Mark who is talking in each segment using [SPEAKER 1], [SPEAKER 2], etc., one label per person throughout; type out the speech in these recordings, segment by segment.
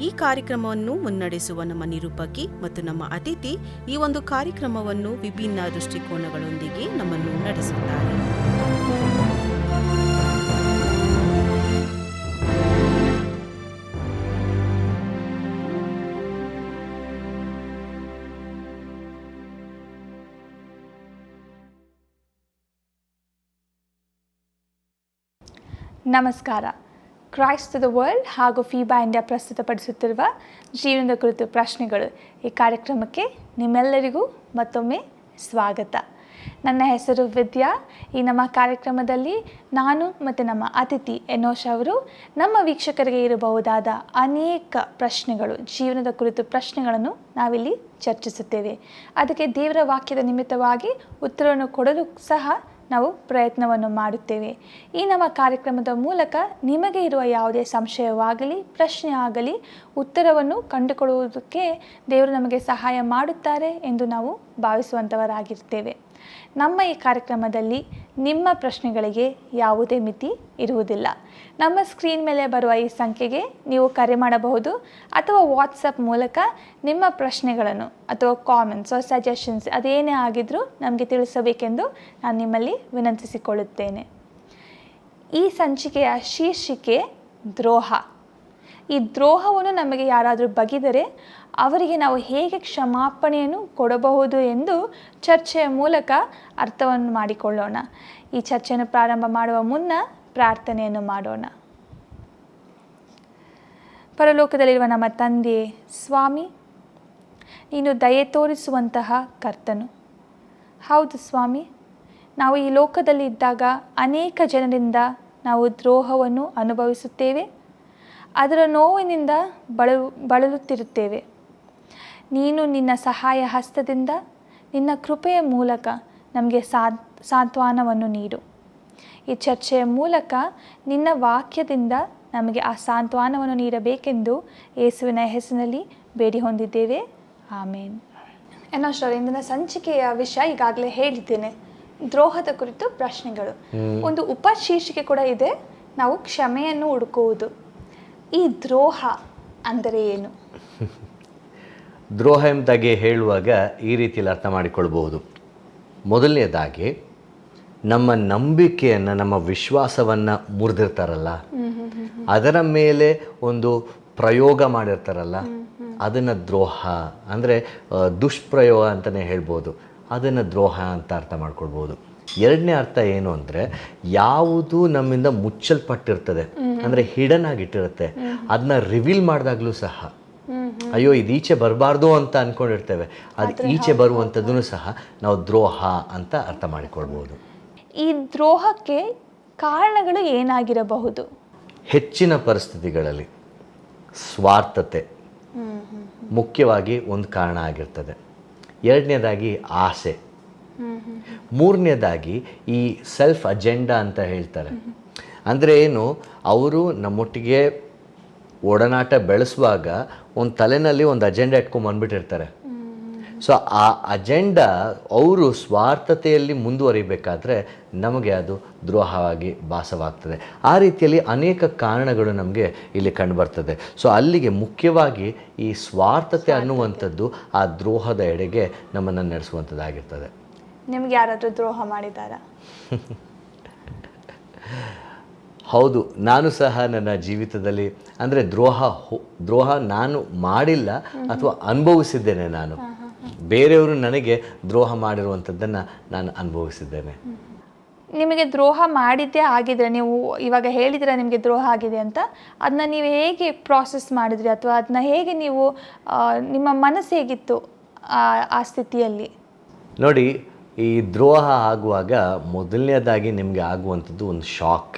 [SPEAKER 1] ಈ ಕಾರ್ಯಕ್ರಮವನ್ನು ಮುನ್ನಡೆಸುವ ನಮ್ಮ ನಿರೂಪಕಿ ಮತ್ತು ನಮ್ಮ ಅತಿಥಿ ಈ ಒಂದು ಕಾರ್ಯಕ್ರಮವನ್ನು ವಿಭಿನ್ನ ದೃಷ್ಟಿಕೋನಗಳೊಂದಿಗೆ ನಮ್ಮನ್ನು ನಡೆಸುತ್ತಾರೆ.
[SPEAKER 2] ನಮಸ್ಕಾರ. ಕ್ರೈಸ್ಟ್ ದ ವರ್ಲ್ಡ್ ಹಾಗೂ ಫೀಬಾ ಇಂಡಿಯಾ ಪ್ರಸ್ತುತಪಡಿಸುತ್ತಿರುವ ಜೀವನದ ಕುರಿತು ಪ್ರಶ್ನೆಗಳು ಈ ಕಾರ್ಯಕ್ರಮಕ್ಕೆ ನಿಮ್ಮೆಲ್ಲರಿಗೂ ಮತ್ತೊಮ್ಮೆ ಸ್ವಾಗತ. ನನ್ನ ಹೆಸರು ವಿದ್ಯಾ. ಈ ನಮ್ಮ ಕಾರ್ಯಕ್ರಮದಲ್ಲಿ ನಾನು ಮತ್ತು ನಮ್ಮ ಅತಿಥಿ ಎನೋಶ್ ಅವರು ನಮ್ಮ ವೀಕ್ಷಕರಿಗೆ ಇರಬಹುದಾದ ಅನೇಕ ಪ್ರಶ್ನೆಗಳು, ಜೀವನದ ಕುರಿತು ಪ್ರಶ್ನೆಗಳನ್ನು ನಾವಿಲ್ಲಿ ಚರ್ಚಿಸುತ್ತೇವೆ. ಅದಕ್ಕೆ ದೇವರ ವಾಕ್ಯದ ನಿಮಿತ್ತವಾಗಿ ಉತ್ತರವನ್ನು ಕೊಡಲು ಸಹ ನಾವು ಪ್ರಯತ್ನವನ್ನು ಮಾಡುತ್ತೇವೆ. ಈ ನಮ್ಮ ಕಾರ್ಯಕ್ರಮದ ಮೂಲಕ ನಿಮಗೆ ಇರುವ ಯಾವುದೇ ಸಂಶಯವಾಗಲಿ, ಪ್ರಶ್ನೆ ಆಗಲಿ, ಉತ್ತರವನ್ನು ಕಂಡುಕೊಳ್ಳುವುದಕ್ಕೆ ದೇವರು ನಮಗೆ ಸಹಾಯ ಮಾಡುತ್ತಾರೆ ಎಂದು ನಾವು ಭಾವಿಸುವಂಥವರಾಗಿರ್ತೇವೆ ನಮ್ಮ ಈ ಕಾರ್ಯಕ್ರಮದಲ್ಲಿ ನಿಮ್ಮ ಪ್ರಶ್ನೆಗಳಿಗೆ ಯಾವುದೇ ಮಿತಿ ಇರುವುದಿಲ್ಲ. ನಮ್ಮ ಸ್ಕ್ರೀನ್ ಮೇಲೆ ಬರುವ ಈ ಸಂಖ್ಯೆಗೆ ನೀವು ಕರೆ ಮಾಡಬಹುದು ಅಥವಾ ವಾಟ್ಸಪ್ ಮೂಲಕ ನಿಮ್ಮ ಪ್ರಶ್ನೆಗಳನ್ನು ಅಥವಾ ಕಾಮೆಂಟ್ಸ್ ಸಜೆಷನ್ಸ್ ಅದೇನೇ ಆಗಿದ್ರೂ ನಮಗೆ ತಿಳಿಸಬೇಕೆಂದು ನಾನು ನಿಮ್ಮಲ್ಲಿ ವಿನಂತಿಸಿಕೊಳ್ಳುತ್ತೇನೆ. ಈ ಸಂಚಿಕೆಯ ಶೀರ್ಷಿಕೆ ದ್ರೋಹ. ಈ ದ್ರೋಹವನ್ನು ನಮಗೆ ಯಾರಾದರೂ ಬಗೆದರೆ ಅವರಿಗೆ ನಾವು ಹೇಗೆ ಕ್ಷಮಾಪಣೆಯನ್ನು ಕೊಡಬಹುದು ಎಂದು ಚರ್ಚೆಯ ಮೂಲಕ ಅರ್ಥವನ್ನು ಮಾಡಿಕೊಳ್ಳೋಣ. ಈ ಚರ್ಚೆಯನ್ನು ಪ್ರಾರಂಭ ಮಾಡುವ ಮುನ್ನ ಪ್ರಾರ್ಥನೆಯನ್ನು ಮಾಡೋಣ. ಪರಲೋಕದಲ್ಲಿರುವ ನಮ್ಮ ತಂದೆ, ಸ್ವಾಮಿ, ನೀನು ದಯೆ ತೋರಿಸುವಂತಹ ಕರ್ತನು. ಹೌದು ಸ್ವಾಮಿ, ನಾವು ಈ ಲೋಕದಲ್ಲಿ ಇದ್ದಾಗ ಅನೇಕ ಜನರಿಂದ ನಾವು ದ್ರೋಹವನ್ನು ಅನುಭವಿಸುತ್ತೇವೆ. ಅದರ ನೋವಿನಿಂದ ಬಳಲು, ಬಳಲುತ್ತಿರುತ್ತೇವೆ. ನೀನು ನಿನ್ನ ಸಹಾಯ ಹಸ್ತದಿಂದ ನಿನ್ನ ಕೃಪೆಯ ಮೂಲಕ ನಮಗೆ ಸಾಂತ್ವನವನ್ನು ನೀಡು. ಈ ಚರ್ಚೆಯ ಮೂಲಕ ನಿನ್ನ ವಾಕ್ಯದಿಂದ ನಮಗೆ ಆ ಸಾಂತ್ವನವನ್ನು ನೀಡಬೇಕೆಂದು ಯೇಸುವಿನ ಹೆಸರಿನಲ್ಲಿ ಬೇಡಿ ಹೊಂದಿದ್ದೇವೆ. ಆಮೇನ್. ಎನ್ನೋಶ್ವರ ಇಂದಿನ ಸಂಚಿಕೆಯ ವಿಷಯ ಈಗಾಗಲೇ ಹೇಳಿದ್ದೇನೆ. ದ್ರೋಹದ ಕುರಿತು ಪ್ರಶ್ನೆಗಳು. ಒಂದು ಉಪಶೀರ್ಷಿಕೆ ಕೂಡ ಇದೆ. ನಾವು ಕ್ಷಮೆಯನ್ನು ಹುಡುಕುವುದು. ಈ ದ್ರೋಹ ಅಂದರೆ ಏನು?
[SPEAKER 3] ದ್ರೋಹ ಎಂಬುದಾಗಿ ಹೇಳುವಾಗ ಈ ರೀತಿಯಲ್ಲಿ ಅರ್ಥ ಮಾಡಿಕೊಳ್ಬಹುದು. ಮೊದಲನೇದಾಗಿ ನಮ್ಮ ನಂಬಿಕೆಯನ್ನು ನಮ್ಮ ವಿಶ್ವಾಸವನ್ನು ಮುರಿದಿರ್ತಾರಲ್ಲ? ಅದರ ಮೇಲೆ ಒಂದು ಪ್ರಯೋಗ ಮಾಡಿರ್ತಾರಲ್ಲ? ಅದನ್ನು ದ್ರೋಹ ಅಂದರೆ ದುಷ್ಪ್ರಯೋಗ ಅಂತಲೇ ಹೇಳ್ಬೋದು. ಅದನ್ನು ದ್ರೋಹ ಅಂತ ಅರ್ಥ ಮಾಡ್ಕೊಳ್ಬೋದು. ಎರಡನೇ ಅರ್ಥ ಏನು ಅಂದರೆ ಯಾವುದು ನಮ್ಮಿಂದ ಮುಚ್ಚಲ್ಪಟ್ಟಿರ್ತದೆ ಅಂದರೆ ಹಿಡನ್ ಆಗಿಟ್ಟಿರುತ್ತೆ ಅದನ್ನ ರಿವೀಲ್ ಮಾಡಿದಾಗಲೂ ಸಹ. ಅಯ್ಯೋ ಇದು ಈಚೆ ಬರಬಾರ್ದು ಅಂತ ಅಂದ್ಕೊಂಡಿರ್ತೇವೆ ಅದು ಈಚೆ ಬರುವಂಥದ್ದೂ ಸಹ ನಾವು ದ್ರೋಹ ಅಂತ ಅರ್ಥ ಮಾಡಿಕೊಳ್ಬೋದು.
[SPEAKER 2] ಈ ದ್ರೋಹಕ್ಕೆ ಕಾರಣಗಳು ಏನಾಗಿರಬಹುದು?
[SPEAKER 3] ಹೆಚ್ಚಿನ ಪರಿಸ್ಥಿತಿಗಳಲ್ಲಿ ಸ್ವಾರ್ಥತೆ ಮುಖ್ಯವಾಗಿ ಒಂದು ಕಾರಣ ಆಗಿರ್ತದೆ. ಎರಡನೇದಾಗಿ ಆಸೆ. ಮೂರನೇದಾಗಿ ಈ ಸೆಲ್ಫ್ ಅಜೆಂಡಾ ಅಂತ ಹೇಳ್ತಾರೆ. ಅಂದರೆ ಏನು? ಅವರು ನಮ್ಮೊಟ್ಟಿಗೆ ಒಡನಾಟ ಬೆಳೆಸುವಾಗ ಒಂದು ತಲೆನಲ್ಲಿ ಒಂದು ಅಜೆಂಡಾ ಇಟ್ಕೊಂಡು ಬಂದ್ಬಿಟ್ಟಿರ್ತಾರೆ. ಸೊ ಆ ಅಜೆಂಡಾ ಅವರು ಸ್ವಾರ್ಥತೆಯಲ್ಲಿ ಮುಂದುವರಿಬೇಕಾದ್ರೆ ನಮಗೆ ಅದು ದ್ರೋಹವಾಗಿ ಭಾಸವಾಗ್ತದೆ. ಆ ರೀತಿಯಲ್ಲಿ ಅನೇಕ ಕಾರಣಗಳು ನಮಗೆ ಇಲ್ಲಿ ಕಂಡುಬರ್ತದೆ. ಸೊ ಅಲ್ಲಿಗೆ ಮುಖ್ಯವಾಗಿ ಈ ಸ್ವಾರ್ಥತೆ ಅನ್ನುವಂಥದ್ದು ಆ ದ್ರೋಹದ ಎಡೆಗೆ ನಮ್ಮನ್ನು ನಡೆಸುವಂಥದ್ದಾಗಿರ್ತದೆ.
[SPEAKER 2] ನಿಮ್ಗೆ ಯಾರಾದರೂ ದ್ರೋಹ ಮಾಡಿದಾರ
[SPEAKER 3] ಹೌದು ನಾನು ಸಹ ನನ್ನ ಜೀವಿತದಲ್ಲಿ ಅಂದರೆ ದ್ರೋಹ ದ್ರೋಹ ನಾನು ಮಾಡಿಲ್ಲ ಅಥವಾ ಅನುಭವಿಸಿದ್ದೇನೆ ನಾನು. ಬೇರೆಯವರು ನನಗೆ ದ್ರೋಹ ಮಾಡಿರುವಂಥದ್ದನ್ನು ನಾನು ಅನುಭವಿಸಿದ್ದೇನೆ.
[SPEAKER 2] ನಿಮಗೆ ದ್ರೋಹ ಮಾಡಿದ್ದೇ ಆಗಿದ್ರೆ ನೀವು ಇವಾಗ ಹೇಳಿದ್ರೆ ನಿಮಗೆ ದ್ರೋಹ ಆಗಿದೆ ಅಂತ ಅದನ್ನ ನೀವು ಹೇಗೆ ಪ್ರಾಸೆಸ್ ಮಾಡಿದ್ರಿ? ಅಥವಾ ಅದನ್ನ ಹೇಗೆ ನೀವು ನಿಮ್ಮ ಮನಸ್ಸು ಹೇಗಿತ್ತು ಆ ಆ ಸ್ಥಿತಿಯಲ್ಲಿ?
[SPEAKER 3] ನೋಡಿ ಈ ದ್ರೋಹ ಆಗುವಾಗ ಮೊದಲನೇದಾಗಿ ನಿಮಗೆ ಆಗುವಂಥದ್ದು ಒಂದು ಶಾಕ್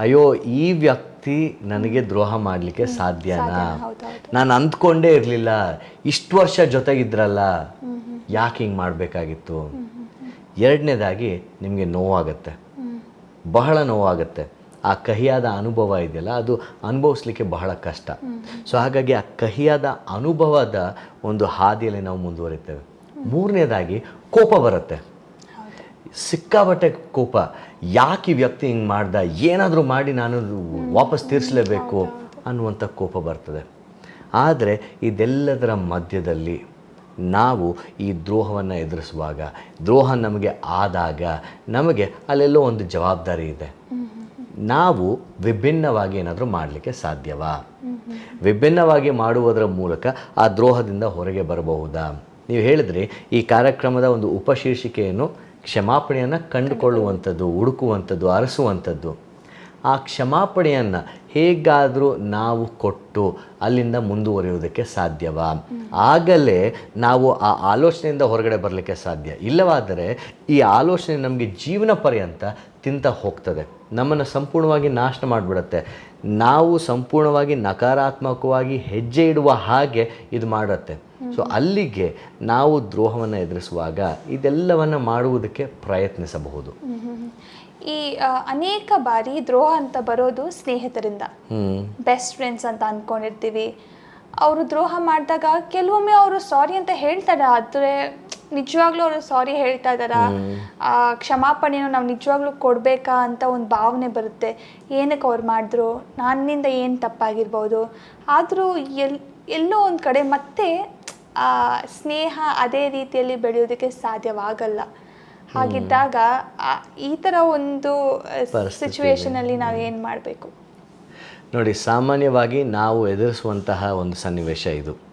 [SPEAKER 3] ಅಯ್ಯೋ ಈ ವ್ಯಕ್ತಿ ನನಗೆ ದ್ರೋಹ ಮಾಡಲಿಕ್ಕೆ ಸಾಧ್ಯನಾ. ನಾನು ಅಂದ್ಕೊಂಡೇ ಇರಲಿಲ್ಲ. ಇಷ್ಟು ವರ್ಷ ಜೊತೆಗಿದ್ರಲ್ಲ. ಯಾಕೆ ಹಿಂಗೆ ಮಾಡಬೇಕಾಗಿತ್ತು? ಎರಡನೇದಾಗಿ ನಿಮಗೆ ನೋವಾಗತ್ತೆ. ಬಹಳ ನೋವಾಗುತ್ತೆ. ಆ ಕಹಿಯಾದ ಅನುಭವ ಇದೆಯಲ್ಲ ಅದು ಅನುಭವಿಸ್ಲಿಕ್ಕೆ ಬಹಳ ಕಷ್ಟ. ಸೊ ಹಾಗಾಗಿ ಆ ಕಹಿಯಾದ ಅನುಭವದ ಒಂದು ಹಾದಿಯಲ್ಲಿ ನಾವು ಮುಂದುವರಿತೇವೆ. ಮೂರನೇದಾಗಿ ಕೋಪ ಬರುತ್ತೆ. ಸಿಕ್ಕಾಬಟ್ಟೆ ಕೋಪ. ಯಾಕೆ ಈ ವ್ಯಕ್ತಿ ಹಿಂಗೆ ಮಾಡ್ದ? ಏನಾದರೂ ಮಾಡಿ ನಾನು ವಾಪಸ್ ತೀರಿಸಲೇಬೇಕು ಅನ್ನುವಂಥ ಕೋಪ ಬರ್ತದೆ. ಆದರೆ ಇದೆಲ್ಲದರ ಮಧ್ಯದಲ್ಲಿ ನಾವು ಈ ದ್ರೋಹವನ್ನು ಎದುರಿಸುವಾಗ, ದ್ರೋಹ ನಮಗೆ ಆದಾಗ ನಮಗೆ ಅಲ್ಲೆಲ್ಲೋ ಒಂದು ಜವಾಬ್ದಾರಿ ಇದೆ. ನಾವು ವಿಭಿನ್ನವಾಗಿ ಏನಾದರೂ ಮಾಡಲಿಕ್ಕೆ ಸಾಧ್ಯವಾ? ವಿಭಿನ್ನವಾಗಿ ಮಾಡುವುದರ ಮೂಲಕ ಆ ದ್ರೋಹದಿಂದ ಹೊರಗೆ ಬರಬಹುದಾ? ನೀವು ಹೇಳಿದ್ರಿ ಈ ಕಾರ್ಯಕ್ರಮದ ಒಂದು ಉಪಶೀರ್ಷಿಕೆಯನ್ನು ಕ್ಷಮಾಪಣೆಯನ್ನು ಕಂಡುಕೊಳ್ಳುವಂಥದ್ದು, ಹುಡುಕುವಂಥದ್ದು, ಅರಸುವಂಥದ್ದು. ಆ ಕ್ಷಮಾಪಣೆಯನ್ನು ಹೇಗಾದರೂ ನಾವು ಕೊಟ್ಟು ಅಲ್ಲಿಂದ ಮುಂದುವರಿಯುವುದಕ್ಕೆ ಸಾಧ್ಯವಾ? ಆಗಲೇ ನಾವು ಆ ಆಲೋಚನೆಯಿಂದ ಹೊರಗಡೆ ಬರಲಿಕ್ಕೆ ಸಾಧ್ಯ. ಇಲ್ಲವಾದರೆ ಈ ಆಲೋಚನೆ ನಮಗೆ ಜೀವನ ಪರ್ಯಂತ ತಿಂತ ಹೋಗ್ತದೆ. ನಮ್ಮನ್ನು ಸಂಪೂರ್ಣವಾಗಿ ನಾಶ ಮಾಡಿಬಿಡುತ್ತೆ. ನಾವು ಸಂಪೂರ್ಣವಾಗಿ ನಕಾರಾತ್ಮಕವಾಗಿ ಹೆಜ್ಜೆ ಇಡುವ ಹಾಗೆ ಇದು ಮಾಡುತ್ತೆ. ಸೊ ಅಲ್ಲಿಗೆ ನಾವು ದ್ರೋಹವನ್ನು ಎದುರಿಸುವಾಗ ಇದೆಲ್ಲವನ್ನು ಮಾಡುವುದಕ್ಕೆ ಪ್ರಯತ್ನಿಸಬಹುದು.
[SPEAKER 2] ಈ ಅನೇಕ ಬಾರಿ ದ್ರೋಹ ಅಂತ ಬರೋದು ಸ್ನೇಹಿತರಿಂದ. ಬೆಸ್ಟ್ ಫ್ರೆಂಡ್ಸ್ ಅಂತ ಅಂದ್ಕೊಂಡಿರ್ತೀವಿ ಅವರು ದ್ರೋಹ ಮಾಡಿದಾಗ ಕೆಲವೊಮ್ಮೆ ಅವರು ಸಾರಿ ಅಂತ ಹೇಳ್ತಾರೆ. ಆದರೆ ನಿಜವಾಗ್ಲೂ ಅವರು ಸಾರಿ ಹೇಳ್ತಾ ಇದ್ದಾರಾ? ಆ ಕ್ಷಮಾಪಣೆಯನ್ನು ನಾವು ನಿಜವಾಗ್ಲೂ ಕೊಡಬೇಕಾ ಅಂತ ಒಂದು ಭಾವನೆ ಬರುತ್ತೆ. ಏನಕ್ಕೆ ಅವ್ರು ಮಾಡಿದ್ರು? ನನ್ನಿಂದ ಏನು ತಪ್ಪಾಗಿರ್ಬೋದು? ಆದರೂ ಎಲ್ ಎಲ್ಲೋ ಒಂದು ಕಡೆ ಮತ್ತೆ ಸ್ನೇಹ ಅದೇ ರೀತಿಯಲ್ಲಿ ಬೆಳೆಯೋದಕ್ಕೆ ಸಾಧ್ಯವಾಗಲ್ಲ. ಹಾಗಿದ್ದಾಗ ಈ ಥರ ಒಂದು ಸಿಚುವೇಶನಲ್ಲಿ ನಾವು ಏನು ಮಾಡಬೇಕು?
[SPEAKER 3] ನೋಡಿ ಸಾಮಾನ್ಯವಾಗಿ ನಾವು ಎದುರಿಸುವಂತಹ ಒಂದು ಸನ್ನಿವೇಶ ಇದು.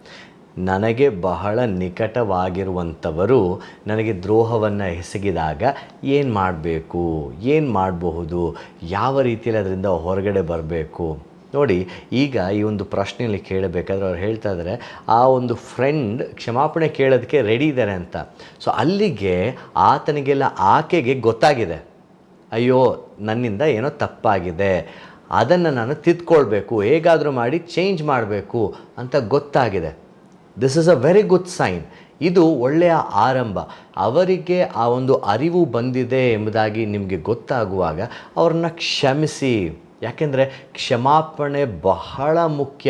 [SPEAKER 3] ನನಗೆ ಬಹಳ ನಿಕಟವಾಗಿರುವಂಥವರು ನನಗೆ ದ್ರೋಹವನ್ನು ಎಸಗಿದಾಗ ಏನು ಮಾಡಬೇಕು? ಏನು ಮಾಡಬಹುದು? ಯಾವ ರೀತಿಯಲ್ಲಿ ಅದರಿಂದ ಹೊರಗಡೆ ಬರಬೇಕು? ನೋಡಿ, ಈಗ ಈ ಒಂದು ಪ್ರಶ್ನೆಯಲ್ಲಿ ಕೇಳಬೇಕಾದ್ರೆ ಅವ್ರು ಹೇಳ್ತಾ ಇದ್ದಾರೆ ಆ ಒಂದು ಫ್ರೆಂಡ್ ಕ್ಷಮಾಪಣೆ ಕೇಳೋದಕ್ಕೆ ರೆಡಿ ಇದ್ದಾರೆ ಅಂತ. ಸೊ ಅಲ್ಲಿಗೆ ಆತನಿಗೆಲ್ಲ ಆಕೆಗೆ ಗೊತ್ತಾಗಿದೆ. ಅಯ್ಯೋ, ನನ್ನಿಂದ ಏನೋ ತಪ್ಪಾಗಿದೆ. ಅದನ್ನು ನಾನು ತಿದ್ಕೊಳ್ಬೇಕು, ಹೇಗಾದರೂ ಮಾಡಿ ಚೇಂಜ್ ಮಾಡಬೇಕು ಅಂತ ಗೊತ್ತಾಗಿದೆ. This is a very good sign ಇದು ಒಳ್ಳೆಯ ಆರಂಭ. ಅವರಿಗೆ ಆ ಒಂದು ಅರಿವು ಬಂದಿದೆ ಎಂಬುದಾಗಿ ನಿಮಗೆ ಗೊತ್ತಾಗುವಾಗ ಅವ್ರನ್ನ ಕ್ಷಮಿಸಿ. ಯಾಕೆಂದರೆ ಕ್ಷಮಾಪಣೆ ಬಹಳ ಮುಖ್ಯ.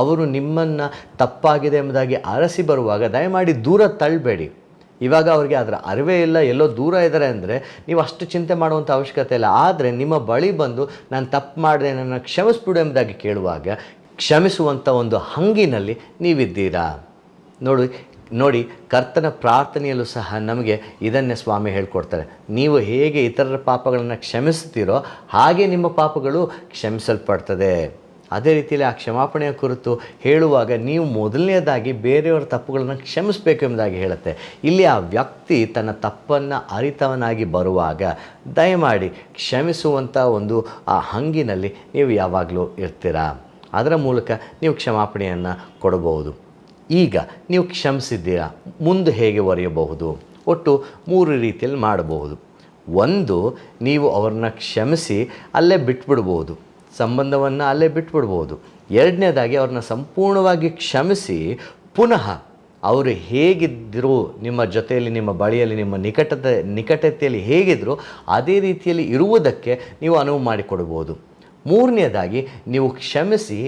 [SPEAKER 3] ಅವರು ನಿಮ್ಮನ್ನು ತಪ್ಪಾಗಿದೆ ಎಂಬುದಾಗಿ ಅರಸಿ ಬರುವಾಗ ದಯಮಾಡಿ ದೂರ ತಳ್ಳಬೇಡಿ. ಇವಾಗ ಅವರಿಗೆ ಅದರ ಅರಿವೇ ಇಲ್ಲ, ಎಲ್ಲೋ ದೂರ ಇದ್ದಾರೆ ಅಂದರೆ ನೀವು ಅಷ್ಟು ಚಿಂತೆ ಮಾಡುವಂಥ ಅವಶ್ಯಕತೆ ಇಲ್ಲ. ಆದರೆ ನಿಮ್ಮ ಬಳಿ ಬಂದು ನಾನು ತಪ್ಪು ಮಾಡಿದೆ, ನನ್ನ ಕ್ಷಮಿಸ್ಬಿಡು ಎಂಬುದಾಗಿ ಕೇಳುವಾಗ ಕ್ಷಮಿಸುವಂಥ ಒಂದು ಹಂಗಿನಲ್ಲಿ ನೀವಿದ್ದೀರಾ? ನೋಡಿ ನೋಡಿ, ಕರ್ತನ ಪ್ರಾರ್ಥನೆಯಲ್ಲೂ ಸಹ ನಮಗೆ ಇದನ್ನೇ ಸ್ವಾಮಿ ಹೇಳ್ಕೊಡ್ತಾರೆ. ನೀವು ಹೇಗೆ ಇತರರ ಪಾಪಗಳನ್ನು ಕ್ಷಮಿಸ್ತೀರೋ ಹಾಗೆ ನಿಮ್ಮ ಪಾಪಗಳು ಕ್ಷಮಿಸಲ್ಪಡ್ತದೆ. ಅದೇ ರೀತಿಯಲ್ಲಿ ಆ ಕ್ಷಮಾಪಣೆಯ ಕುರಿತು ಹೇಳುವಾಗ ನೀವು ಮೊದಲನೇದಾಗಿ ಬೇರೆಯವರ ತಪ್ಪುಗಳನ್ನು ಕ್ಷಮಿಸಬೇಕು ಎಂಬುದಾಗಿ ಹೇಳುತ್ತೆ. ಇಲ್ಲಿ ಆ ವ್ಯಕ್ತಿ ತನ್ನ ತಪ್ಪನ್ನು ಅರಿತವನಾಗಿ ಬರುವಾಗ ದಯಮಾಡಿ ಕ್ಷಮಿಸುವಂಥ ಒಂದು ಆ ಹಂಗಿನಲ್ಲಿ ನೀವು ಯಾವಾಗಲೂ ಇರ್ತೀರಾ. ಅದರ ಮೂಲಕ ನೀವು ಕ್ಷಮಾಪಣೆಯನ್ನು ಕೊಡಬಹುದು. ಈಗ ನೀವು ಕ್ಷಮಿಸಿದ್ದೀರಾ, ಮುಂದೆ ಹೇಗೆ ಒರೆಯಬಹುದು ಒಟ್ಟು ಮೂರು ರೀತಿಯಲ್ಲಿ ಮಾಡಬಹುದು. ಒಂದು, ನೀವು ಅವ್ರನ್ನ ಕ್ಷಮಿಸಿ ಅಲ್ಲೇ ಬಿಟ್ಬಿಡ್ಬೋದು. ಸಂಬಂಧವನ್ನು ಅಲ್ಲೇ ಬಿಟ್ಬಿಡ್ಬೋದು. ಎರಡನೇದಾಗಿ ಅವ್ರನ್ನ ಸಂಪೂರ್ಣವಾಗಿ ಕ್ಷಮಿಸಿ ಪುನಃ ಅವರು ಹೇಗಿದ್ದರು ನಿಮ್ಮ ಜೊತೆಯಲ್ಲಿ, ನಿಮ್ಮ ಬಳಿಯಲ್ಲಿ, ನಿಮ್ಮ ನಿಕಟತೆ, ನಿಕಟತೆಯಲ್ಲಿ ಹೇಗಿದ್ದರು ಅದೇ ರೀತಿಯಲ್ಲಿ ಇರುವುದಕ್ಕೆ ನೀವು ಅನುವು ಮಾಡಿಕೊಡ್ಬೋದು. ಮೂರನೇದಾಗಿ, ನೀವು ಕ್ಷಮಿಸಿ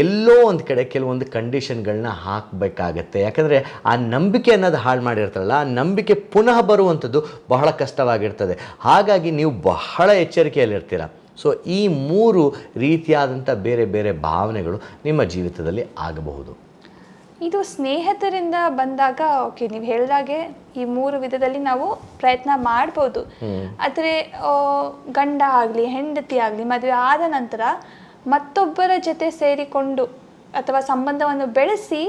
[SPEAKER 3] ಎಲ್ಲೋ ಒಂದು ಕಡೆ ಕೆಲವೊಂದು ಕಂಡೀಷನ್ಗಳನ್ನ ಹಾಕಬೇಕಾಗತ್ತೆ. ಯಾಕಂದರೆ ಆ ನಂಬಿಕೆ ಅನ್ನೋದು ಹಾಳು ಮಾಡಿರ್ತಾರಲ್ಲ ಆ ನಂಬಿಕೆ ಪುನಃ ಬರುವಂಥದ್ದು ಬಹಳ ಕಷ್ಟವಾಗಿರ್ತದೆ. ಹಾಗಾಗಿ ನೀವು ಬಹಳ ಎಚ್ಚರಿಕೆಯಲ್ಲಿರ್ತೀರ. ಸೊ ಈ ಮೂರು ರೀತಿಯಾದಂಥ ಬೇರೆ ಬೇರೆ ಭಾವನೆಗಳು ನಿಮ್ಮ ಜೀವಿತದಲ್ಲಿ ಆಗಬಹುದು.
[SPEAKER 2] ಇದು ಸ್ನೇಹಿತರಿಂದ ಬಂದಾಗ ಓಕೆ ನೀವು ಹೇಳಿದಾಗೆ ಈ ಮೂರು ವಿಧದಲ್ಲಿ ನಾವು ಪ್ರಯತ್ನ ಮಾಡ್ಬೋದು. ಆದರೆ ಗಂಡ ಆಗಲಿ ಹೆಂಡತಿ ಆಗಲಿ ಮದುವೆ ಆದ ನಂತರ ಮತ್ತೊಬ್ಬರ ಜೊತೆ ಸೇರಿಕೊಂಡು ಅಥವಾ ಸಂಬಂಧವನ್ನು ಬೆಳೆಸಿ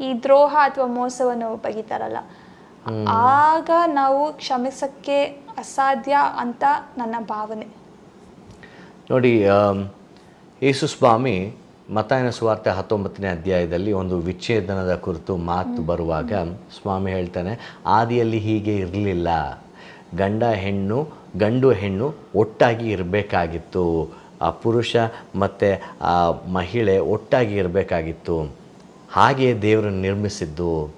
[SPEAKER 2] ಈ ದ್ರೋಹ ಅಥವಾ ಮೋಸವನ್ನು ಬಗಿತಾರಲ್ಲ ಆಗ ನಾವು ಕ್ಷಮಿಸಕ್ಕೆ ಅಸಾಧ್ಯ ಅಂತ ನನ್ನ ಭಾವನೆ.
[SPEAKER 3] ನೋಡಿ ಯೇಸು ಸ್ವಾಮಿ ಮತಾಯನ ಸುವಾರ್ತೆ ಹತ್ತೊಂಬತ್ತನೇ ಅಧ್ಯಾಯದಲ್ಲಿ ಒಂದು ವಿಚ್ಛೇದನದ ಕುರಿತು ಮಾತು ಬರುವಾಗ ಸ್ವಾಮಿ ಹೇಳ್ತಾನೆ ಆದಿಯಲ್ಲಿ ಹೀಗೆ ಇರಲಿಲ್ಲ. ಗಂಡ ಹೆಣ್ಣು ಗಂಡು ಹೆಣ್ಣು ಒಟ್ಟಾಗಿ ಇರಬೇಕಾಗಿತ್ತು. ಆ ಪುರುಷ ಮತ್ತು ಆ ಮಹಿಳೆ ಒಟ್ಟಾಗಿ ಇರಬೇಕಾಗಿತ್ತು. ಹಾಗೆಯೇ ದೇವರು ನಿರ್ಮಿಸಿದ್ದು.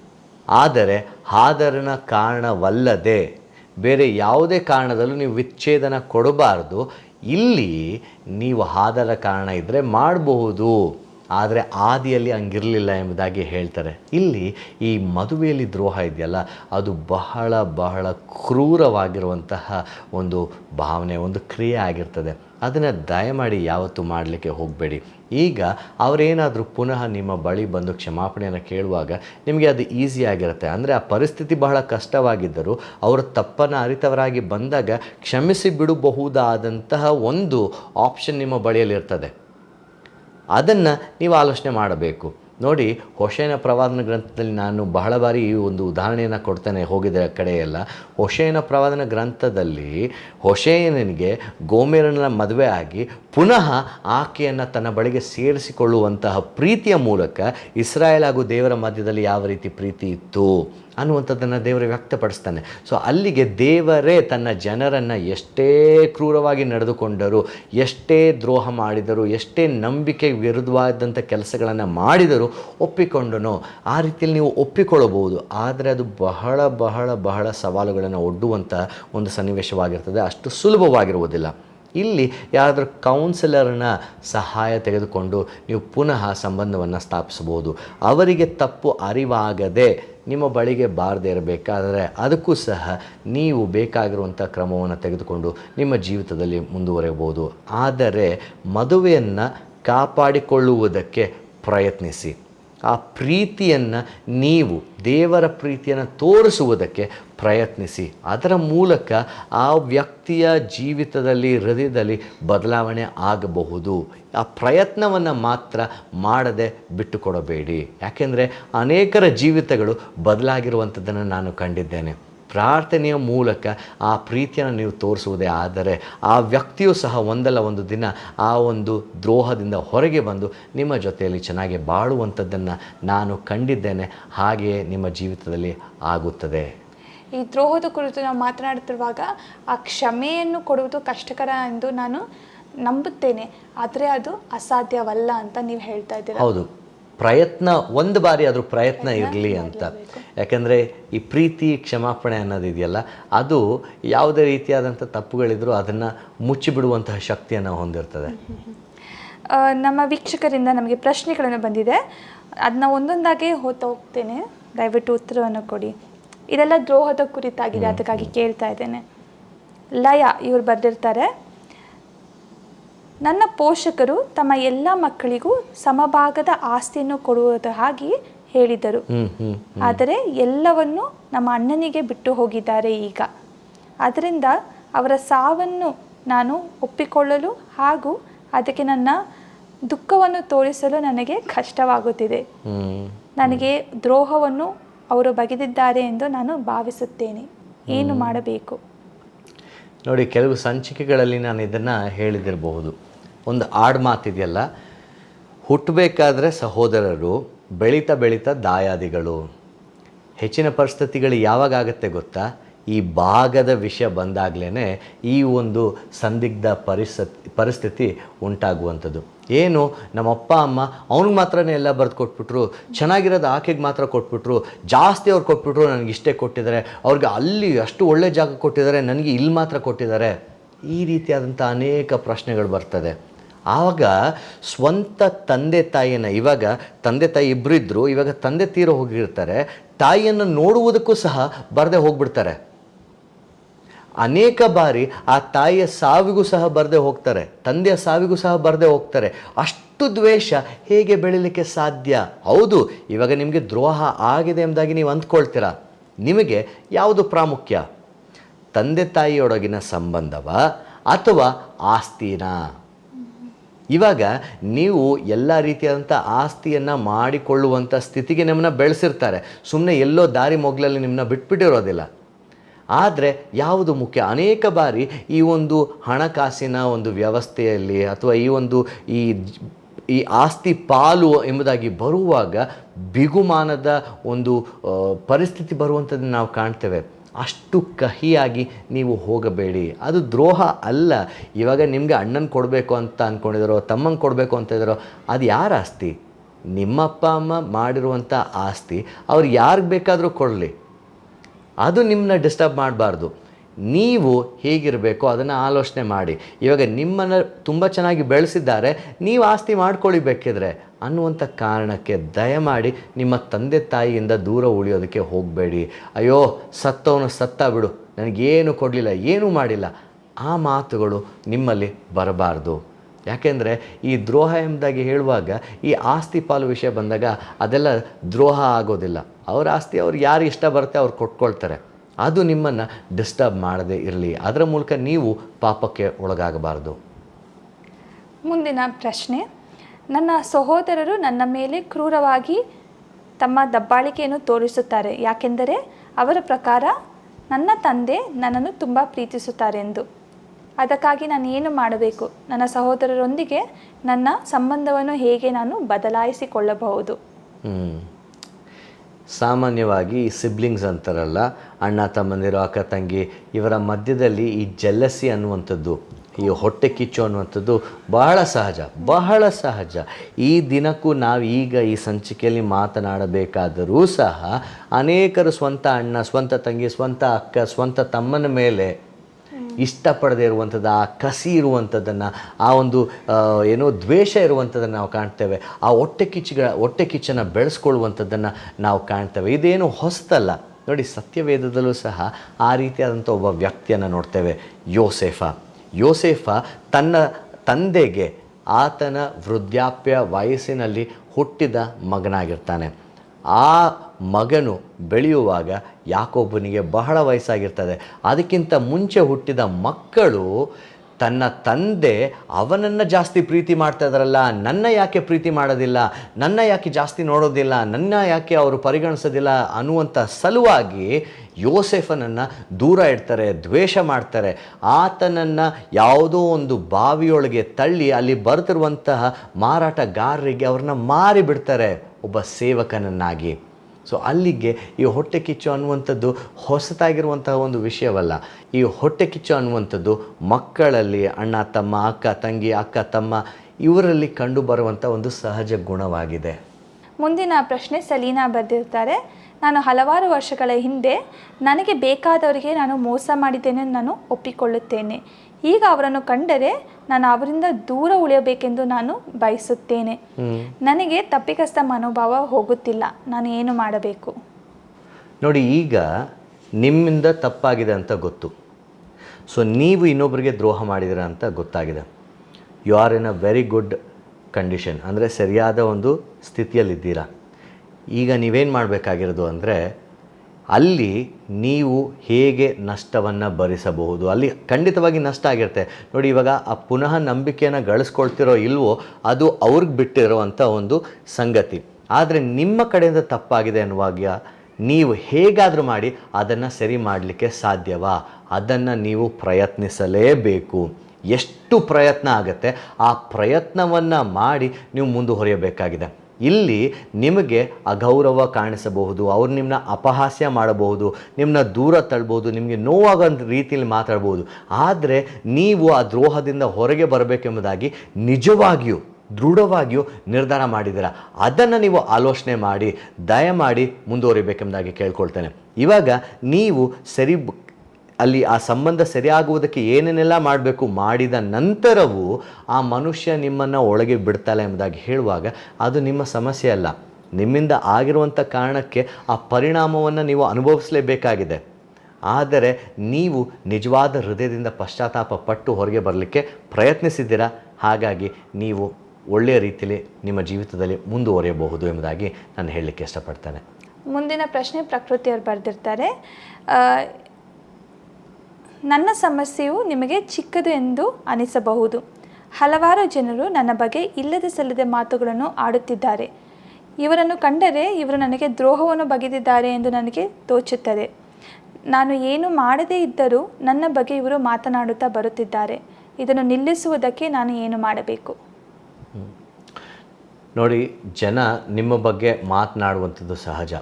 [SPEAKER 3] ಆದರೆ ಹಾದರನ ಕಾರಣವಲ್ಲದೆ ಬೇರೆ ಯಾವುದೇ ಕಾರಣದಲ್ಲೂ ನೀವು ವಿಚ್ಛೇದನ ಕೊಡಬಾರ್ದು. ಇಲ್ಲಿ ನೀವು ಹಾದರ ಕಾರಣ ಇದ್ದರೆ ಮಾಡಬಹುದು. ಆದರೆ ಆದಿಯಲ್ಲಿ ಹಂಗಿರಲಿಲ್ಲ ಎಂಬುದಾಗಿ ಹೇಳ್ತಾರೆ. ಇಲ್ಲಿ ಈ ಮದುವೆಯಲ್ಲಿ ದ್ರೋಹ ಇದೆಯಲ್ಲ, ಅದು ಬಹಳ ಬಹಳ ಕ್ರೂರವಾಗಿರುವಂತಹ ಒಂದು ಭಾವನೆ, ಒಂದು ಕ್ರಿಯೆ ಆಗಿರ್ತದೆ. ಅದನ್ನು ದಯಮಾಡಿ ಯಾವತ್ತೂ ಮಾಡಲಿಕ್ಕೆ ಹೋಗಬೇಡಿ. ಈಗ ಅವರೇನಾದರೂ ಪುನಃ ನಿಮ್ಮ ಬಳಿ ಬಂದು ಕ್ಷಮಾಪಣೆಯನ್ನು ಕೇಳುವಾಗ ನಿಮಗೆ ಅದು ಈಸಿಯಾಗಿರುತ್ತೆ ಅಂದರೆ ಆ ಪರಿಸ್ಥಿತಿ ಬಹಳ ಕಷ್ಟವಾಗಿದ್ದರೂ ಅವರ ತಪ್ಪನ್ನು ಅರಿತವರಾಗಿ ಬಂದಾಗ ಕ್ಷಮಿಸಿ ಬಿಡಬಹುದಾದಂತಹ ಒಂದು ಆಪ್ಷನ್ ನಿಮ್ಮ ಬಳಿಯಲ್ಲಿರ್ತದೆ. ಅದನ್ನು ನೀವು ಆಲೋಚನೆ ಮಾಡಬೇಕು. ನೋಡಿ ಹೊಷೇನ ಪ್ರವಾದನ ಗ್ರಂಥದಲ್ಲಿ ನಾನು ಬಹಳ ಬಾರಿ ಈ ಒಂದು ಉದಾಹರಣೆಯನ್ನು ಕೊಡ್ತೇನೆ ಹೋಗಿದ ಕಡೆಯೆಲ್ಲ. ಹೊಸೇನ ಪ್ರವಾದನ ಗ್ರಂಥದಲ್ಲಿ ಹೊಷೇಯನಿಗೆ ಗೋಮೇರನ ಮದುವೆ ಆಗಿ ಪುನಃ ಆಕೆಯನ್ನು ತನ್ನ ಬಳಿಗೆ ಸೇರಿಸಿಕೊಳ್ಳುವಂತಹ ಪ್ರೀತಿಯ ಮೂಲಕ ಇಸ್ರಾಯೇಲ್ ಹಾಗೂ ದೇವರ ಮಧ್ಯದಲ್ಲಿ ಯಾವ ರೀತಿ ಪ್ರೀತಿ ಇತ್ತು ಅನ್ನುವಂಥದ್ದನ್ನು ದೇವರು ವ್ಯಕ್ತಪಡಿಸ್ತಾನೆ. ಸೊ ಅಲ್ಲಿಗೆ ದೇವರೇ ತನ್ನ ಜನರನ್ನು ಎಷ್ಟೇ ಕ್ರೂರವಾಗಿ ನಡೆದುಕೊಂಡರು, ಎಷ್ಟೇ ದ್ರೋಹ ಮಾಡಿದರು, ಎಷ್ಟೇ ನಂಬಿಕೆ ವಿರುದ್ಧವಾದಂಥ ಕೆಲಸಗಳನ್ನು ಮಾಡಿದರೂ ಒಪ್ಪಿಕೊಂಡನು, ಆ ರೀತಿಯಲ್ಲಿ ನೀವು ಒಪ್ಪಿಕೊಳ್ಳಬಹುದು. ಆದರೆ ಅದು ಬಹಳ ಬಹಳ ಬಹಳ ಸವಾಲುಗಳನ್ನು ಒಡ್ಡುವಂಥ ಒಂದು ಸನ್ನಿವೇಶವಾಗಿರ್ತದೆ. ಅಷ್ಟು ಸುಲಭವಾಗಿರುವುದಿಲ್ಲ. ಇಲ್ಲಿ ಯಾರಾದರೂ ಕೌನ್ಸಿಲರ್ನ ಸಹಾಯ ತೆಗೆದುಕೊಂಡು ನೀವು ಪುನಃ ಸಂಬಂಧವನ್ನು ಸ್ಥಾಪಿಸಬಹುದು. ಅವರಿಗೆ ತಪ್ಪು ಅರಿವಾಗದೆ ನಿಮ್ಮ ಬಳಿಗೆ ಬಾರದೇ ಇರಬೇಕಾದರೆ ಅದಕ್ಕೂ ಸಹ ನೀವು ಬೇಕಾಗಿರುವಂಥ ಕ್ರಮವನ್ನು ತೆಗೆದುಕೊಂಡು ನಿಮ್ಮ ಜೀವಿತದಲ್ಲಿ ಮುಂದುವರೆಯಬಹುದು. ಆದರೆ ಮದುವೆಯನ್ನು ಕಾಪಾಡಿಕೊಳ್ಳುವುದಕ್ಕೆ ಪ್ರಯತ್ನಿಸಿ. ಆ ಪ್ರೀತಿಯನ್ನು ನೀವು, ದೇವರ ಪ್ರೀತಿಯನ್ನು ತೋರಿಸುವುದಕ್ಕೆ ಪ್ರಯತ್ನಿಸಿ. ಅದರ ಮೂಲಕ ಆ ವ್ಯಕ್ತಿಯ ಜೀವಿತದಲ್ಲಿ, ಹೃದಯದಲ್ಲಿ ಬದಲಾವಣೆ ಆಗಬಹುದು. ಆ ಪ್ರಯತ್ನವನ್ನು ಮಾತ್ರ ಮಾಡದೆ ಬಿಟ್ಟುಕೊಡಬೇಡಿ. ಯಾಕೆಂದರೆ ಅನೇಕರ ಜೀವಿತಗಳು ಬದಲಾಗಿರುವಂಥದ್ದನ್ನು ನಾನು ಕಂಡಿದ್ದೇನೆ. ಪ್ರಾರ್ಥನೆಯ ಮೂಲಕ ಆ ಪ್ರೀತಿಯನ್ನು ನೀವು ತೋರಿಸುವುದೇ ಆದರೆ ಆ ವ್ಯಕ್ತಿಯು ಸಹ ಒಂದಲ್ಲ ಒಂದು ದಿನ ಆ ಒಂದು ದ್ರೋಹದಿಂದ ಹೊರಗೆ ಬಂದು ನಿಮ್ಮ ಜೊತೆಯಲ್ಲಿ ಚೆನ್ನಾಗಿ ಬಾಳುವಂಥದ್ದನ್ನು ನಾನು ಕಂಡಿದ್ದೇನೆ ಹಾಗೆಯೇ ನಿಮ್ಮ ಜೀವಿತದಲ್ಲಿ ಆಗುತ್ತದೆ.
[SPEAKER 2] ಈ ದ್ರೋಹದ ಕುರಿತು ನಾವು ಮಾತನಾಡುತ್ತಿರುವಾಗ ಆ ಕ್ಷಮೆಯನ್ನು ಕೊಡುವುದು ಕಷ್ಟಕರ ಎಂದು ನಾನು ನಂಬುತ್ತೇನೆ. ಆದರೆ ಅದು ಅಸಾಧ್ಯವಲ್ಲ ಅಂತ ನೀವು ಹೇಳ್ತಾ ಇದ್ದೀರಾ?
[SPEAKER 3] ಹೌದು. ಪ್ರಯತ್ನ ಒಂದು ಬಾರಿ ಆದರೂ ಪ್ರಯತ್ನ ಇರಲಿ ಅಂತ. ಯಾಕಂದರೆ ಈ ಪ್ರೀತಿ ಕ್ಷಮಾಪಣೆ ಅನ್ನೋದಿದೆಯಲ್ಲ ಅದು ಯಾವುದೇ ರೀತಿಯಾದಂಥ ತಪ್ಪುಗಳಿದ್ರೂ ಅದನ್ನು ಮುಚ್ಚಿಬಿಡುವಂತಹ ಶಕ್ತಿಯನ್ನು ಹೊಂದಿರ್ತದೆ.
[SPEAKER 2] ನಮ್ಮ ವೀಕ್ಷಕರಿಂದ ನಮಗೆ ಪ್ರಶ್ನೆಗಳನ್ನು ಬಂದಿದೆ. ಅದನ್ನ ಒಂದೊಂದಾಗಿ ಹೋಗ್ತಾ ಹೋಗ್ತೇನೆ. ದಯವಿಟ್ಟು ಉತ್ತರವನ್ನು ಕೊಡಿ. ಇದೆಲ್ಲ ದ್ರೋಹದ ಕುರಿತಾಗಿದೆ ಅದಕ್ಕಾಗಿ ಕೇಳ್ತಾ ಇದ್ದೇನೆ. ಲಯ ಇವರು ಬರೆದಿರ್ತಾರೆ. ನನ್ನ ಪೋಷಕರು ತಮ್ಮ ಎಲ್ಲ ಮಕ್ಕಳಿಗೂ ಸಮಭಾಗದ ಆಸ್ತಿಯನ್ನು ಕೊಡುವುದಾಗಿ ಹೇಳಿದರು. ಆದರೆ ಎಲ್ಲವನ್ನು ನಮ್ಮ ಅಣ್ಣನಿಗೆ ಬಿಟ್ಟು ಹೋಗಿದ್ದಾರೆ ಈಗ. ಅದರಿಂದ ಅವರ ಸಾವನ್ನು ನಾನು ಒಪ್ಪಿಕೊಳ್ಳಲು ಹಾಗೂ ಅದಕ್ಕೆ ನನ್ನ ದುಃಖವನ್ನು ತೋರಿಸಲು ನನಗೆ ಕಷ್ಟವಾಗುತ್ತಿದೆ. ನನಗೆ ದ್ರೋಹವನ್ನು ಅವರು ಬಗೆದಿದ್ದಾರೆ ಎಂದು ನಾನು ಭಾವಿಸುತ್ತೇನೆ. ಏನು ಮಾಡಬೇಕು?
[SPEAKER 3] ನೋಡಿ ಕೆಲವು ಸಂಚಿಕೆಗಳಲ್ಲಿ ನಾನು ಇದನ್ನು ಹೇಳಿದಿರಬಹುದು. ಒಂದು ಆಡು ಮಾತಿದೆಯಲ್ಲ ಹುಟ್ಟಬೇಕಾದ್ರೆ ಸಹೋದರರು, ಬೆಳೀತಾ ಬೆಳೀತಾ ದಾಯಾದಿಗಳು. ಹೆಚ್ಚಿನ ಪರಿಸ್ಥಿತಿಗಳು ಯಾವಾಗ ಆಗುತ್ತೆ ಗೊತ್ತಾ? ಈ ಭಾಗದ ವಿಷಯ ಬಂದಾಗಲೇ ಈ ಒಂದು ಸಂದಿಗ್ಧ ಪರಿಸ್ಥಿತಿ ಪರಿಸ್ಥಿತಿ ಉಂಟಾಗುವಂಥದ್ದು. ಏನು? ನಮ್ಮ ಅಪ್ಪ, ಅಮ್ಮ ಅವ್ನಿಗೆ ಮಾತ್ರನೇ ಎಲ್ಲ ಬರೆದು ಕೊಟ್ಬಿಟ್ರು, ಚೆನ್ನಾಗಿರೋದು ಆಕೆಗೆ ಮಾತ್ರ ಕೊಟ್ಬಿಟ್ರು, ಜಾಸ್ತಿ ಅವ್ರು ಕೊಟ್ಬಿಟ್ರು ನನಗೆ ಇಷ್ಟೇ ಕೊಟ್ಟಿದ್ದಾರೆ ಅವ್ರಿಗೆ ಅಲ್ಲಿ ಅಷ್ಟು ಒಳ್ಳೆ ಜಾಗ ಕೊಟ್ಟಿದ್ದಾರೆ ನನಗೆ ಇಲ್ಲಿ ಮಾತ್ರ ಕೊಟ್ಟಿದ್ದಾರೆ ಈ ರೀತಿಯಾದಂಥ ಅನೇಕ ಪ್ರಶ್ನೆಗಳು ಬರ್ತದೆ. ಆವಾಗ ಸ್ವಂತ ತಂದೆ ತಾಯಿನ ಇವಾಗ ತಂದೆ ತಾಯಿ ಇಬ್ಬರಿದ್ದರು ಇವಾಗ ತಂದೆ ತೀರೋ ಹೋಗಿರ್ತಾರೆ, ತಾಯಿಯನ್ನು ನೋಡುವುದಕ್ಕೂ ಸಹ ಬರದೆ ಹೋಗ್ಬಿಡ್ತಾರೆ. ಅನೇಕ ಬಾರಿ ಆ ತಾಯಿಯ ಸಾವಿಗೂ ಸಹ ಬರದೆ ಹೋಗ್ತಾರೆ, ತಂದೆಯ ಸಾವಿಗೂ ಸಹ ಬರದೆ ಹೋಗ್ತಾರೆ. ಅಷ್ಟು ದ್ವೇಷ ಹೇಗೆ ಬೆಳಿಲಿಕ್ಕೆ ಸಾಧ್ಯ? ಹೌದು, ಇವಾಗ ನಿಮಗೆ ದ್ರೋಹ ಆಗಿದೆ ಎಂಬುದಾಗಿ ನೀವು ಅಂದ್ಕೊಳ್ತೀರಾ? ನಿಮಗೆ ಯಾವುದು ಪ್ರಾಮುಖ್ಯ? ತಂದೆ ತಾಯಿಯೊಡಗಿನ ಸಂಬಂಧವ ಅಥವಾ ಆಸ್ತಿನ? ಇವಾಗ ನೀವು ಎಲ್ಲ ರೀತಿಯಾದಂಥ ಆಸ್ತಿಯನ್ನು ಮಾಡಿಕೊಳ್ಳುವಂಥ ಸ್ಥಿತಿಗೆ ನಿಮ್ಮನ್ನ ಬೆಳೆಸಿರ್ತಾರೆ. ಸುಮ್ಮನೆ ಎಲ್ಲೋ ದಾರಿ ಮೊಗ್ಲಲ್ಲಿ ನಿಮ್ಮನ್ನ ಬಿಟ್ಬಿಟ್ಟಿರೋದಿಲ್ಲ. ಆದರೆ ಯಾವುದು ಮುಖ್ಯ? ಅನೇಕ ಬಾರಿ ಈ ಒಂದು ಹಣಕಾಸಿನ ಒಂದು ವ್ಯವಸ್ಥೆಯಲ್ಲಿ ಅಥವಾ ಈ ಒಂದು ಈ ಈ ಆಸ್ತಿ ಪಾಲು ಎಂಬುದಾಗಿ ಬರುವಾಗ ಬಿಗುಮಾನದ ಒಂದು ಪರಿಸ್ಥಿತಿ ಬರುವಂಥದ್ದನ್ನು ನಾವು ಕಾಣ್ತೇವೆ. ಅಷ್ಟು ಕಹಿಯಾಗಿ ನೀವು ಹೋಗಬೇಡಿ. ಅದು ದ್ರೋಹ ಅಲ್ಲ. ಇವಾಗ ನಿಮಗೆ ಅಣ್ಣನ ಕೊಡಬೇಕು ಅಂತ ಅಂದ್ಕೊಂಡಿದ್ದಾರೋ ತಮ್ಮಂಗೆ ಕೊಡಬೇಕು ಅಂತ ಇದ್ದಾರೋ ಅದು ಯಾರ ಆಸ್ತಿ? ನಿಮ್ಮಪ್ಪ, ಅಮ್ಮ ಮಾಡಿರುವಂಥ ಆಸ್ತಿ ಅವ್ರು ಯಾರಿಗೆ ಬೇಕಾದರೂ ಕೊಡಲಿ. ಅದು ನಿಮ್ಮನ್ನ ಡಿಸ್ಟರ್ಬ್ ಮಾಡಬಾರ್ದು. ನೀವು ಹೇಗಿರಬೇಕು ಅದನ್ನು ಆಲೋಚನೆ ಮಾಡಿ. ಇವಾಗ ನಿಮ್ಮನ್ನು ತುಂಬ ಚೆನ್ನಾಗಿ ಬೆಳೆಸಿದ್ದಾರೆ, ನೀವು ಆಸ್ತಿ ಮಾಡ್ಕೊಳ್ಳಿ ಬೇಕಿದ್ರೆ ಅನ್ನುವಂಥ ಕಾರಣಕ್ಕೆ ದಯಮಾಡಿ ನಿಮ್ಮ ತಂದೆ ತಾಯಿಯಿಂದ ದೂರ ಉಳಿಯೋದಕ್ಕೆ ಹೋಗಬೇಡಿ. ಅಯ್ಯೋ, ಸತ್ತವನು ಸತ್ತ ಬಿಡು, ನನಗೇನು ಕೊಡಲಿಲ್ಲ, ಏನೂ ಮಾಡಿಲ್ಲ. ಆ ಮಾತುಗಳು ನಿಮ್ಮಲ್ಲಿ ಬರಬಾರ್ದು. ಯಾಕೆಂದರೆ ಈ ದ್ರೋಹ ಎಂಬುದಾಗಿ ಹೇಳುವಾಗ ಈ ಆಸ್ತಿ ಪಾಲು ವಿಷಯ ಬಂದಾಗ ಅದೆಲ್ಲ ದ್ರೋಹ ಆಗೋದಿಲ್ಲ. ಅವ್ರ ಆಸ್ತಿ ಅವ್ರು ಯಾರು ಇಷ್ಟ ಬರುತ್ತೆ ಅವ್ರು ಕೊಟ್ಕೊಳ್ತಾರೆ. ಅದು ನಿಮ್ಮನ್ನು ಡಿಸ್ಟರ್ಬ್ ಮಾಡದೇ ಇರಲಿ. ಅದರ ಮೂಲಕ ನೀವು ಪಾಪಕ್ಕೆ ಒಳಗಾಗಬಾರದು.
[SPEAKER 2] ಮುಂದಿನ ಪ್ರಶ್ನೆ. ನನ್ನ ಸಹೋದರರು ನನ್ನ ಮೇಲೆ ಕ್ರೂರವಾಗಿ ತಮ್ಮ ದಬ್ಬಾಳಿಕೆಯನ್ನು ತೋರಿಸುತ್ತಾರೆ. ಯಾಕೆಂದರೆ ಅವರ ಪ್ರಕಾರ ನನ್ನ ತಂದೆ ನನ್ನನ್ನು ತುಂಬ ಪ್ರೀತಿಸುತ್ತಾರೆಂದು ಅದಕ್ಕಾಗಿ ನಾನು ಏನು ಮಾಡಬೇಕು? ನನ್ನ ಸಹೋದರರೊಂದಿಗೆ ನನ್ನ ಸಂಬಂಧವನ್ನು ಹೇಗೆ ನಾನು ಬದಲಾಯಿಸಿಕೊಳ್ಳಬಹುದು.
[SPEAKER 3] ಸಾಮಾನ್ಯವಾಗಿ ಸಿಬ್ಲಿಂಗ್ಸ್ ಅಂತಾರಲ್ಲ, ಅಣ್ಣ, ತಮ್ಮಂದಿರು, ಅಕ್ಕ, ತಂಗಿ, ಇವರ ಮಧ್ಯದಲ್ಲಿ ಈ ಜಲ್ಲಸಿ ಅನ್ನುವಂಥದ್ದು, ಈ ಹೊಟ್ಟೆ ಕಿಚ್ಚು ಅನ್ನುವಂಥದ್ದು ಬಹಳ ಸಹಜ ಬಹಳ ಸಹಜ. ಈ ದಿನಕ್ಕೂ ನಾವು ಈಗ ಈ ಸಂಚಿಕೆಯಲ್ಲಿ ಮಾತನಾಡಬೇಕಾದರೂ ಸಹ ಅನೇಕರು ಸ್ವಂತ ಅಣ್ಣ, ಸ್ವಂತ ತಂಗಿ, ಸ್ವಂತ ಅಕ್ಕ, ಸ್ವಂತ ತಮ್ಮನ ಮೇಲೆ ಇಷ್ಟಪಡದೇ ಇರುವಂಥದ್ದು, ಆ ಕಸಿ ಇರುವಂಥದ್ದನ್ನು, ಆ ಒಂದು ಏನೋ ದ್ವೇಷ ಇರುವಂಥದ್ದನ್ನು ನಾವು ಕಾಣ್ತೇವೆ. ಆ ಹೊಟ್ಟೆ ಕಿಚ್ಚುಗಳ, ಹೊಟ್ಟೆ ಕಿಚ್ಚನ್ನು ಬೆಳೆಸ್ಕೊಳ್ಳುವಂಥದ್ದನ್ನು ನಾವು ಕಾಣ್ತೇವೆ. ಇದೇನು ಹೊಸ್ತಲ್ಲ. ನೋಡಿ, ಸತ್ಯವೇದದಲ್ಲೂ ಸಹ ಆ ರೀತಿಯಾದಂಥ ಒಬ್ಬ ವ್ಯಕ್ತಿಯನ್ನು ನೋಡ್ತೇವೆ, ಯೋಸೇಫ. ಯೋಸೇಫ ತನ್ನ ತಂದೆಗೆ ಆತನ ವೃದ್ಧಾಪ್ಯ ವಯಸ್ಸಿನಲ್ಲಿ ಹುಟ್ಟಿದ ಮಗನಾಗಿರ್ತಾನೆ. ಆ ಮಗನು ಬೆಳೆಯುವಾಗ ಯಾಕೊಬ್ಬನಿಗೆ ಬಹಳ ವಯಸ್ಸಾಗಿರ್ತದೆ. ಅದಕ್ಕಿಂತ ಮುಂಚೆ ಹುಟ್ಟಿದ ಮಕ್ಕಳು ತನ್ನ ತಂದೆ ಅವನನ್ನು ಜಾಸ್ತಿ ಪ್ರೀತಿ ಮಾಡ್ತಾ ಇದ್ದಾರಲ್ಲ, ನನ್ನ ಯಾಕೆ ಪ್ರೀತಿ ಮಾಡೋದಿಲ್ಲ, ನನ್ನ ಯಾಕೆ ಜಾಸ್ತಿ ನೋಡೋದಿಲ್ಲ, ನನ್ನ ಯಾಕೆ ಅವರು ಪರಿಗಣಿಸೋದಿಲ್ಲ ಅನ್ನುವಂಥ ಸಲುವಾಗಿ ಯೋಸೆಫನನ್ನು ದೂರ ಇಡ್ತಾರೆ, ದ್ವೇಷ ಮಾಡ್ತಾರೆ. ಆತನನ್ನು ಯಾವುದೋ ಒಂದು ಬಾವಿಯೊಳಗೆ ತಳ್ಳಿ ಅಲ್ಲಿ ಬರ್ತಿರುವಂತಹ ಮಾರಾಟಗಾರರಿಗೆ ಅವ್ರನ್ನ ಮಾರಿಬಿಡ್ತಾರೆ, ಒಬ್ಬ ಸೇವಕನನ್ನಾಗಿ. ಸೊ ಅಲ್ಲಿಗೆ ಈ ಹೊಟ್ಟೆ ಕಿಚ್ಚು ಅನ್ನುವಂಥದ್ದು ಹೊಸತಾಗಿರುವಂತಹ ಒಂದು ವಿಷಯವಲ್ಲ. ಈ ಹೊಟ್ಟೆ ಕಿಚ್ಚು ಅನ್ನುವಂಥದ್ದು ಮಕ್ಕಳಲ್ಲಿ, ಅಣ್ಣ, ತಮ್ಮ, ಅಕ್ಕ, ತಂಗಿ, ಅಕ್ಕ, ತಮ್ಮ ಇವರಲ್ಲಿ ಕಂಡು ಬರುವಂಥ ಒಂದು ಸಹಜ ಗುಣವಾಗಿದೆ.
[SPEAKER 2] ಮುಂದಿನ ಪ್ರಶ್ನೆ ಸಲೀನಾ ಬರೆದಿರ್ತಾರೆ. ನಾನು ಹಲವಾರು ವರ್ಷಗಳ ಹಿಂದೆ ನನಗೆ ಬೇಕಾದವರಿಗೆ ನಾನು ಮೋಸ ಮಾಡಿದ್ದೇನೆ, ನಾನು ಒಪ್ಪಿಕೊಳ್ಳುತ್ತೇನೆ. ಈಗ ಅವರನ್ನು ಕಂಡರೆ ನಾನು ಅವರಿಂದ ದೂರ ಉಳಿಯಬೇಕೆಂದು ನಾನು ಬಯಸುತ್ತೇನೆ. ನನಗೆ ತಪ್ಪಿಕಸ್ತ ಮನೋಭಾವ ಹೋಗುತ್ತಿಲ್ಲ. ನಾನು ಏನು ಮಾಡಬೇಕು?
[SPEAKER 3] ನೋಡಿ ಈಗ ನಿಮ್ಮಿಂದ ತಪ್ಪಾಗಿದೆ ಅಂತ ಗೊತ್ತು. ಸೊ ನೀವು ಇನ್ನೊಬ್ಬರಿಗೆ ದ್ರೋಹ ಮಾಡಿದಿರ ಅಂತ ಗೊತ್ತಾಗಿದೆ. You are in a very good condition ಅಂದರೆ ಸರಿಯಾದ ಒಂದು ಸ್ಥಿತಿಯಲ್ಲಿದ್ದೀರಾ. ಈಗ ನೀವೇನು ಮಾಡಬೇಕಾಗಿರೋದು ಅಂದರೆ ಅಲ್ಲಿ ನೀವು ಹೇಗೆ ನಷ್ಟವನ್ನು ಭರಿಸಬಹುದು? ಅಲ್ಲಿ ಖಂಡಿತವಾಗಿ ನಷ್ಟ ಆಗಿರುತ್ತೆ. ನೋಡಿ, ಇವಾಗ ಆ ಪುನಃ ನಂಬಿಕೆಯನ್ನು ಗಳಿಸ್ಕೊಳ್ತಿರೋ ಇಲ್ವೋ, ಅದು ಅವ್ರಿಗೆ ಬಿಟ್ಟಿರುವಂಥ ಒಂದು ಸಂಗತಿ. ಆದರೆ ನಿಮ್ಮ ಕಡೆಯಿಂದ ತಪ್ಪಾಗಿದೆ ಅನ್ನುವಾಗ ನೀವು ಹೇಗಾದರೂ ಮಾಡಿ ಅದನ್ನು ಸರಿ ಮಾಡಲಿಕ್ಕೆ ಸಾಧ್ಯವಾ? ಅದನ್ನು ನೀವು ಪ್ರಯತ್ನಿಸಲೇಬೇಕು. ಎಷ್ಟು ಪ್ರಯತ್ನ ಆಗುತ್ತೆ, ಆ ಪ್ರಯತ್ನವನ್ನು ಮಾಡಿ ನೀವು ಮುಂದುವರಿಯಬೇಕಾಗಿದೆ ಇಲ್ಲಿ ನಿಮಗೆ ಅಗೌರವ ಕಾಣಿಸಬಹುದು, ಅವ್ರು ನಿಮ್ಮನ್ನ ಅಪಹಾಸ್ಯ ಮಾಡಬಹುದು ನಿಮ್ಮನ್ನ ದೂರ ತಳ್ಬೋದು ನಿಮಗೆ ನೋವಾಗೋ ರೀತಿಯಲ್ಲಿ ಮಾತಾಡ್ಬೋದು. ಆದರೆ ನೀವು ಆ ದ್ರೋಹದಿಂದ ಹೊರಗೆ ಬರಬೇಕೆಂಬುದಾಗಿ ನಿಜವಾಗಿಯೂ, ದೃಢವಾಗಿಯೂ ನಿರ್ಧಾರ ಮಾಡಿದ್ದೀರ. ಅದನ್ನು ನೀವು ಆಲೋಚನೆ ಮಾಡಿ, ದಯಮಾಡಿ ಮುಂದುವರಿಬೇಕೆಂಬುದಾಗಿ ಕೇಳ್ಕೊಳ್ತೇನೆ. ಇವಾಗ ನೀವು ಸರಿ ಅಲ್ಲಿ ಆ ಸಂಬಂಧ ಸರಿಯಾಗುವುದಕ್ಕೆ ಏನೇನೆಲ್ಲ ಮಾಡಬೇಕು ಮಾಡಿದ ನಂತರವೂ ಆ ಮನುಷ್ಯ ನಿಮ್ಮನ್ನು ಒಳಗೆ ಬಿಡ್ತಲ್ಲ ಎಂಬುದಾಗಿ ಹೇಳುವಾಗ ಅದು ನಿಮ್ಮ ಸಮಸ್ಯೆ ಅಲ್ಲ. ನಿಮ್ಮಿಂದ ಆಗಿರುವಂಥ ಕಾರಣಕ್ಕೆ ಆ ಪರಿಣಾಮವನ್ನು ನೀವು ಅನುಭವಿಸಲೇಬೇಕಾಗಿದೆ. ಆದರೆ ನೀವು ನಿಜವಾದ ಹೃದಯದಿಂದ ಪಶ್ಚಾತ್ತಾಪ ಪಟ್ಟು ಹೊರಗೆ ಬರಲಿಕ್ಕೆ ಪ್ರಯತ್ನಿಸಿದ್ದೀರಾ? ಹಾಗಾಗಿ ನೀವು ಒಳ್ಳೆಯ ರೀತಿಯಲ್ಲಿ ನಿಮ್ಮ ಜೀವಿತದಲ್ಲಿ ಮುಂದುವರಿಯಬಹುದು ಎಂಬುದಾಗಿ ನಾನು ಹೇಳಲಿಕ್ಕೆ ಇಷ್ಟಪಡ್ತೇನೆ.
[SPEAKER 2] ಮುಂದಿನ ಪ್ರಶ್ನೆ ಪ್ರಕೃತಿಯವರು ಬರೆದಿರ್ತಾರೆ. ನನ್ನ ಸಮಸ್ಯೆಯು ನಿಮಗೆ ಚಿಕ್ಕದು ಎಂದು ಅನಿಸಬಹುದು. ಹಲವಾರು ಜನರು ನನ್ನ ಬಗ್ಗೆ ಇಲ್ಲದೆ ಸಲ್ಲದೆ ಮಾತುಗಳನ್ನು ಆಡುತ್ತಿದ್ದಾರೆ. ಇವರನ್ನು ಕಂಡರೆ ಇವರು ನನಗೆ ದ್ರೋಹವನ್ನು ಬಗೆದಿದ್ದಾರೆ ಎಂದು ನನಗೆ ತೋಚುತ್ತದೆ. ನಾನು ಏನು ಮಾಡದೇ ಇದ್ದರೂ ನನ್ನ ಬಗ್ಗೆ ಇವರು ಮಾತನಾಡುತ್ತಾ ಬರುತ್ತಿದ್ದಾರೆ. ಇದನ್ನು ನಿಲ್ಲಿಸುವುದಕ್ಕೆ ನಾನು ಏನು ಮಾಡಬೇಕು?
[SPEAKER 3] ನೋಡಿ, ಜನ ನಿಮ್ಮ ಬಗ್ಗೆ ಮಾತನಾಡುವಂಥದ್ದು ಸಹಜ.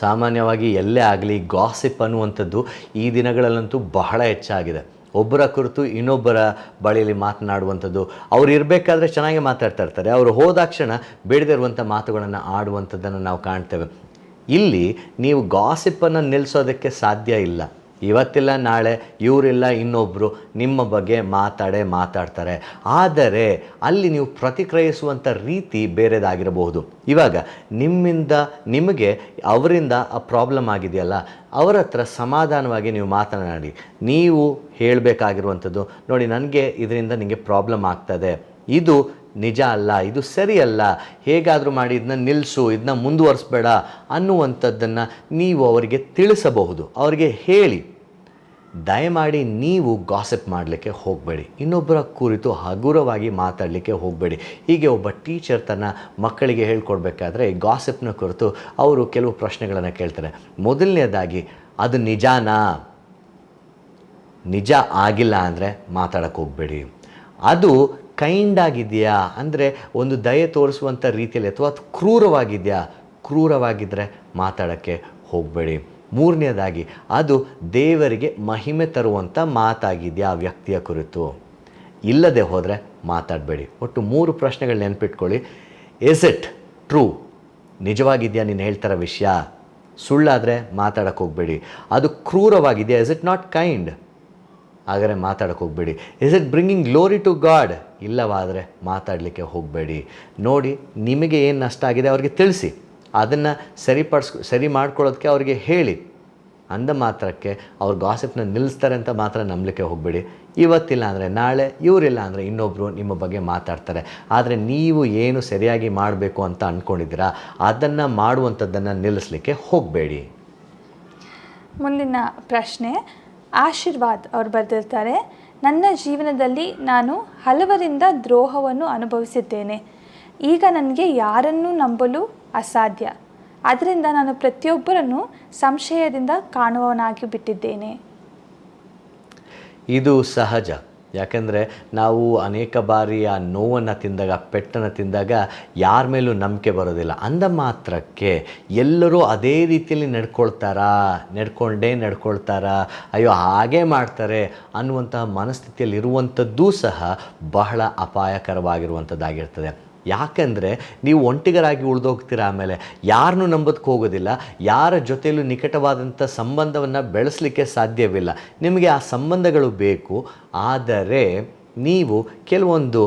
[SPEAKER 3] ಸಾಮಾನ್ಯವಾಗಿ ಎಲ್ಲೇ ಆಗಲಿ ಗಾಸಿಪ್ ಅನ್ನುವಂಥದ್ದು ಈ ದಿನಗಳಲ್ಲಂತೂ ಬಹಳ ಹೆಚ್ಚಾಗಿದೆ. ಒಬ್ಬರ ಕುರಿತು ಇನ್ನೊಬ್ಬರ ಬಳಿಯಲ್ಲಿ ಮಾತನಾಡುವಂಥದ್ದು, ಅವ್ರು ಇರಬೇಕಾದ್ರೆ ಚೆನ್ನಾಗಿ ಮಾತಾಡ್ತಾ ಇರ್ತಾರೆ, ಅವರು ಹೋದಾಕ್ಷಣ ಬೇಡದಿರುವಂಥ ಮಾತುಗಳನ್ನು ಆಡುವಂಥದ್ದನ್ನು ನಾವು ಕಾಣ್ತೇವೆ. ಇಲ್ಲಿ ನೀವು ಗಾಸಿಪ್ಪನ್ನು ನಿಲ್ಲಿಸೋದಕ್ಕೆ ಸಾಧ್ಯ ಇಲ್ಲ. ಇವತ್ತಿಲ್ಲ, ನಾಳೆ ಇವರಿಲ್ಲ ಇನ್ನೊಬ್ಬರು ನಿಮ್ಮ ಬಗ್ಗೆ ಮಾತಾಡೇ ಮಾತಾಡ್ತಾರೆ. ಆದರೆ ಅಲ್ಲಿ ನೀವು ಪ್ರತಿಕ್ರಿಯಿಸುವಂಥ ರೀತಿ ಬೇರೆದಾಗಿರಬಹುದು. ಇವಾಗ ನಿಮ್ಮಿಂದ ನಿಮಗೆ ಅವರಿಂದ ಆ ಪ್ರಾಬ್ಲಮ್ ಆಗಿದೆಯಲ್ಲ, ಅವರ ಹತ್ರ ಸಮಾಧಾನವಾಗಿ ನೀವು ಮಾತನಾಡಿ. ನೀವು ಹೇಳಬೇಕಾಗಿರುವಂಥದ್ದು, ನೋಡಿ, ನನಗೆ ಇದರಿಂದ ನಿಮಗೆ ಪ್ರಾಬ್ಲಮ್ ಆಗ್ತದೆ. ಇದು ನಿಜ ಅಲ್ಲ, ಇದು ಸರಿಯಲ್ಲ. ಹೇಗಾದರೂ ಮಾಡಿ ಇದನ್ನ ನಿಲ್ಲಿಸು ಇದನ್ನ ಮುಂದುವರಿಸ್ಬೇಡ ಅನ್ನುವಂಥದ್ದನ್ನು ನೀವು ಅವರಿಗೆ ತಿಳಿಸಬಹುದು. ಅವರಿಗೆ ಹೇಳಿ. ದಯಮಾಡಿ ನೀವು ಗಾಸಿಪ್ ಮಾಡಲಿಕ್ಕೆ ಹೋಗಬೇಡಿ. ಇನ್ನೊಬ್ಬರ ಕುರಿತು ಹಗುರವಾಗಿ ಮಾತಾಡಲಿಕ್ಕೆ ಹೋಗಬೇಡಿ. ಹೀಗೆ ಒಬ್ಬ ಟೀಚರ್ ತನ್ನ ಮಕ್ಕಳಿಗೆ ಹೇಳ್ಕೊಡ್ಬೇಕಾದ್ರೆ ಗಾಸಿಪ್ನ ಕುರಿತು ಅವರು ಕೆಲವು ಪ್ರಶ್ನೆಗಳನ್ನು ಕೇಳ್ತಾರೆ. ಮೊದಲನೇದಾಗಿ, ಅದು ನಿಜಾನಾ? ನಿಜ ಆಗಿಲ್ಲ ಅಂದರೆ ಮಾತಾಡೋಕ್ಕೆ ಹೋಗಬೇಡಿ. ಅದು ಕೈಂಡ್ ಆಗಿದೆಯಾ? ಅಂದರೆ ಒಂದು ದಯೆ ತೋರಿಸುವಂಥ ರೀತಿಯಲ್ಲಿ ಅಥವಾ ಕ್ರೂರವಾಗಿದೆಯಾ? ಕ್ರೂರವಾಗಿದ್ದರೆ ಮಾತಾಡೋಕ್ಕೆ ಹೋಗಬೇಡಿ. ಮೂರನೇದಾಗಿ, ಅದು ದೇವರಿಗೆ ಮಹಿಮೆ ತರುವಂಥ ಮಾತಾಗಿದೆಯಾ ಆ ವ್ಯಕ್ತಿಯ ಕುರಿತು? ಇಲ್ಲದೆ ಹೋದರೆ ಮಾತಾಡಬೇಡಿ. ಒಟ್ಟು ಮೂರು ಪ್ರಶ್ನೆಗಳು ನೆನಪಿಟ್ಕೊಳ್ಳಿ. ಇಸ್ ಇಟ್ ಟ್ರೂ ನಿಜವಾಗಿದೆಯಾ ನೀನು ಹೇಳ್ತಾರ ವಿಷಯ? ಸುಳ್ಳಾದರೆ ಮಾತಾಡೋಕ್ಕೆ ಹೋಗಬೇಡಿ. ಅದು ಕ್ರೂರವಾಗಿದೆಯಾ? ಇಸ್ ಇಟ್ ನಾಟ್ ಕೈಂಡ್ ಹಾಗಾದರೆ ಮಾತಾಡಕ್ಕೆ ಹೋಗಬೇಡಿ. Is it bringing glory to God ಇಲ್ಲವಾದರೆ ಮಾತಾಡಲಿಕ್ಕೆ ಹೋಗಬೇಡಿ. ನೋಡಿ, ನಿಮಗೆ ಏನು ನಷ್ಟ ಆಗಿದೆ ಅವರಿಗೆ ತಿಳಿಸಿ. ಅದನ್ನು ಸರಿಪಡಿಸ್, ಸರಿ ಮಾಡ್ಕೊಳ್ಳೋದಕ್ಕೆ ಅವರಿಗೆ ಹೇಳಿ. ಅಂದ ಮಾತ್ರಕ್ಕೆ ಅವ್ರು ಗಾಸಿಪ್ನ ನಿಲ್ಲಿಸ್ತಾರೆ ಅಂತ ಮಾತ್ರ ನಂಬಲಿಕ್ಕೆ ಹೋಗಬೇಡಿ. ಇವತ್ತಿಲ್ಲ ಅಂದರೆ ನಾಳೆ, ಇವರಿಲ್ಲ ಅಂದರೆ ಇನ್ನೊಬ್ಬರು ನಿಮ್ಮ ಬಗ್ಗೆ ಮಾತಾಡ್ತಾರೆ. ಆದರೆ ನೀವು ಏನು ಸರಿಯಾಗಿ ಮಾಡಬೇಕು ಅಂತ ಅಂದ್ಕೊಂಡಿದ್ದೀರಾ ಅದನ್ನು ಮಾಡುವಂಥದ್ದನ್ನು ನಿಲ್ಲಿಸಲಿಕ್ಕೆ ಹೋಗಬೇಡಿ.
[SPEAKER 2] ಮುಂದಿನ ಪ್ರಶ್ನೆ ಆಶೀರ್ವಾದ್ ಅವ್ರು ಬರೆದಿರ್ತಾರೆ. ನನ್ನ ಜೀವನದಲ್ಲಿ ನಾನು ಹಲವರಿಂದ ದ್ರೋಹವನ್ನು ಅನುಭವಿಸಿದ್ದೇನೆ. ಈಗ ನನಗೆ ಯಾರನ್ನೂ ನಂಬಲು ಅಸಾಧ್ಯ. ಅದರಿಂದ ನಾನು ಪ್ರತಿಯೊಬ್ಬರನ್ನು ಸಂಶಯದಿಂದ ಕಾಣುವವನಾಗಿ ಬಿಟ್ಟಿದ್ದೇನೆ
[SPEAKER 3] ಇದು ಸಹಜ. ಯಾಕೆಂದರೆ ನಾವು ಅನೇಕ ಬಾರಿ ಆ ನೋವನ್ನು ತಿಂದಾಗ, ಪೆಟ್ಟನ್ನು ತಿಂದಾಗ ಯಾರ ಮೇಲೂ ನಂಬಿಕೆ ಬರೋದಿಲ್ಲ. ಅಂದ ಮಾತ್ರಕ್ಕೆ ಎಲ್ಲರೂ ಅದೇ ರೀತಿಯಲ್ಲಿ ನಡ್ಕೊಳ್ತಾರಾ? ನಡ್ಕೊಂಡೇ ನಡ್ಕೊಳ್ತಾರಾ? ಅಯ್ಯೋ, ಹಾಗೆ ಮಾಡ್ತಾರೆ ಅನ್ನುವಂತಹ ಮನಸ್ಥಿತಿಯಲ್ಲಿ ಇರುವಂಥದ್ದೂ ಸಹ ಬಹಳ ಅಪಾಯಕರವಾಗಿರುವಂಥದ್ದಾಗಿರ್ತದೆ. ಯಾಕೆಂದರೆ ನೀವು ಒಂಟಿಗರಾಗಿ ಉಳಿದೋಗ್ತೀರಾ ಆಮೇಲೆ ಯಾರನ್ನೂ ನಂಬೋದಕ್ಕೆ ಹೋಗೋದಿಲ್ಲ, ಯಾರ ಜೊತೆಯಲ್ಲೂ ನಿಕಟವಾದಂಥ ಸಂಬಂಧವನ್ನು ಬೆಳೆಸಲಿಕ್ಕೆ ಸಾಧ್ಯವಿಲ್ಲ. ನಿಮಗೆ ಆ ಸಂಬಂಧಗಳು ಬೇಕು, ಆದರೆ ನೀವು ಕೆಲವೊಂದು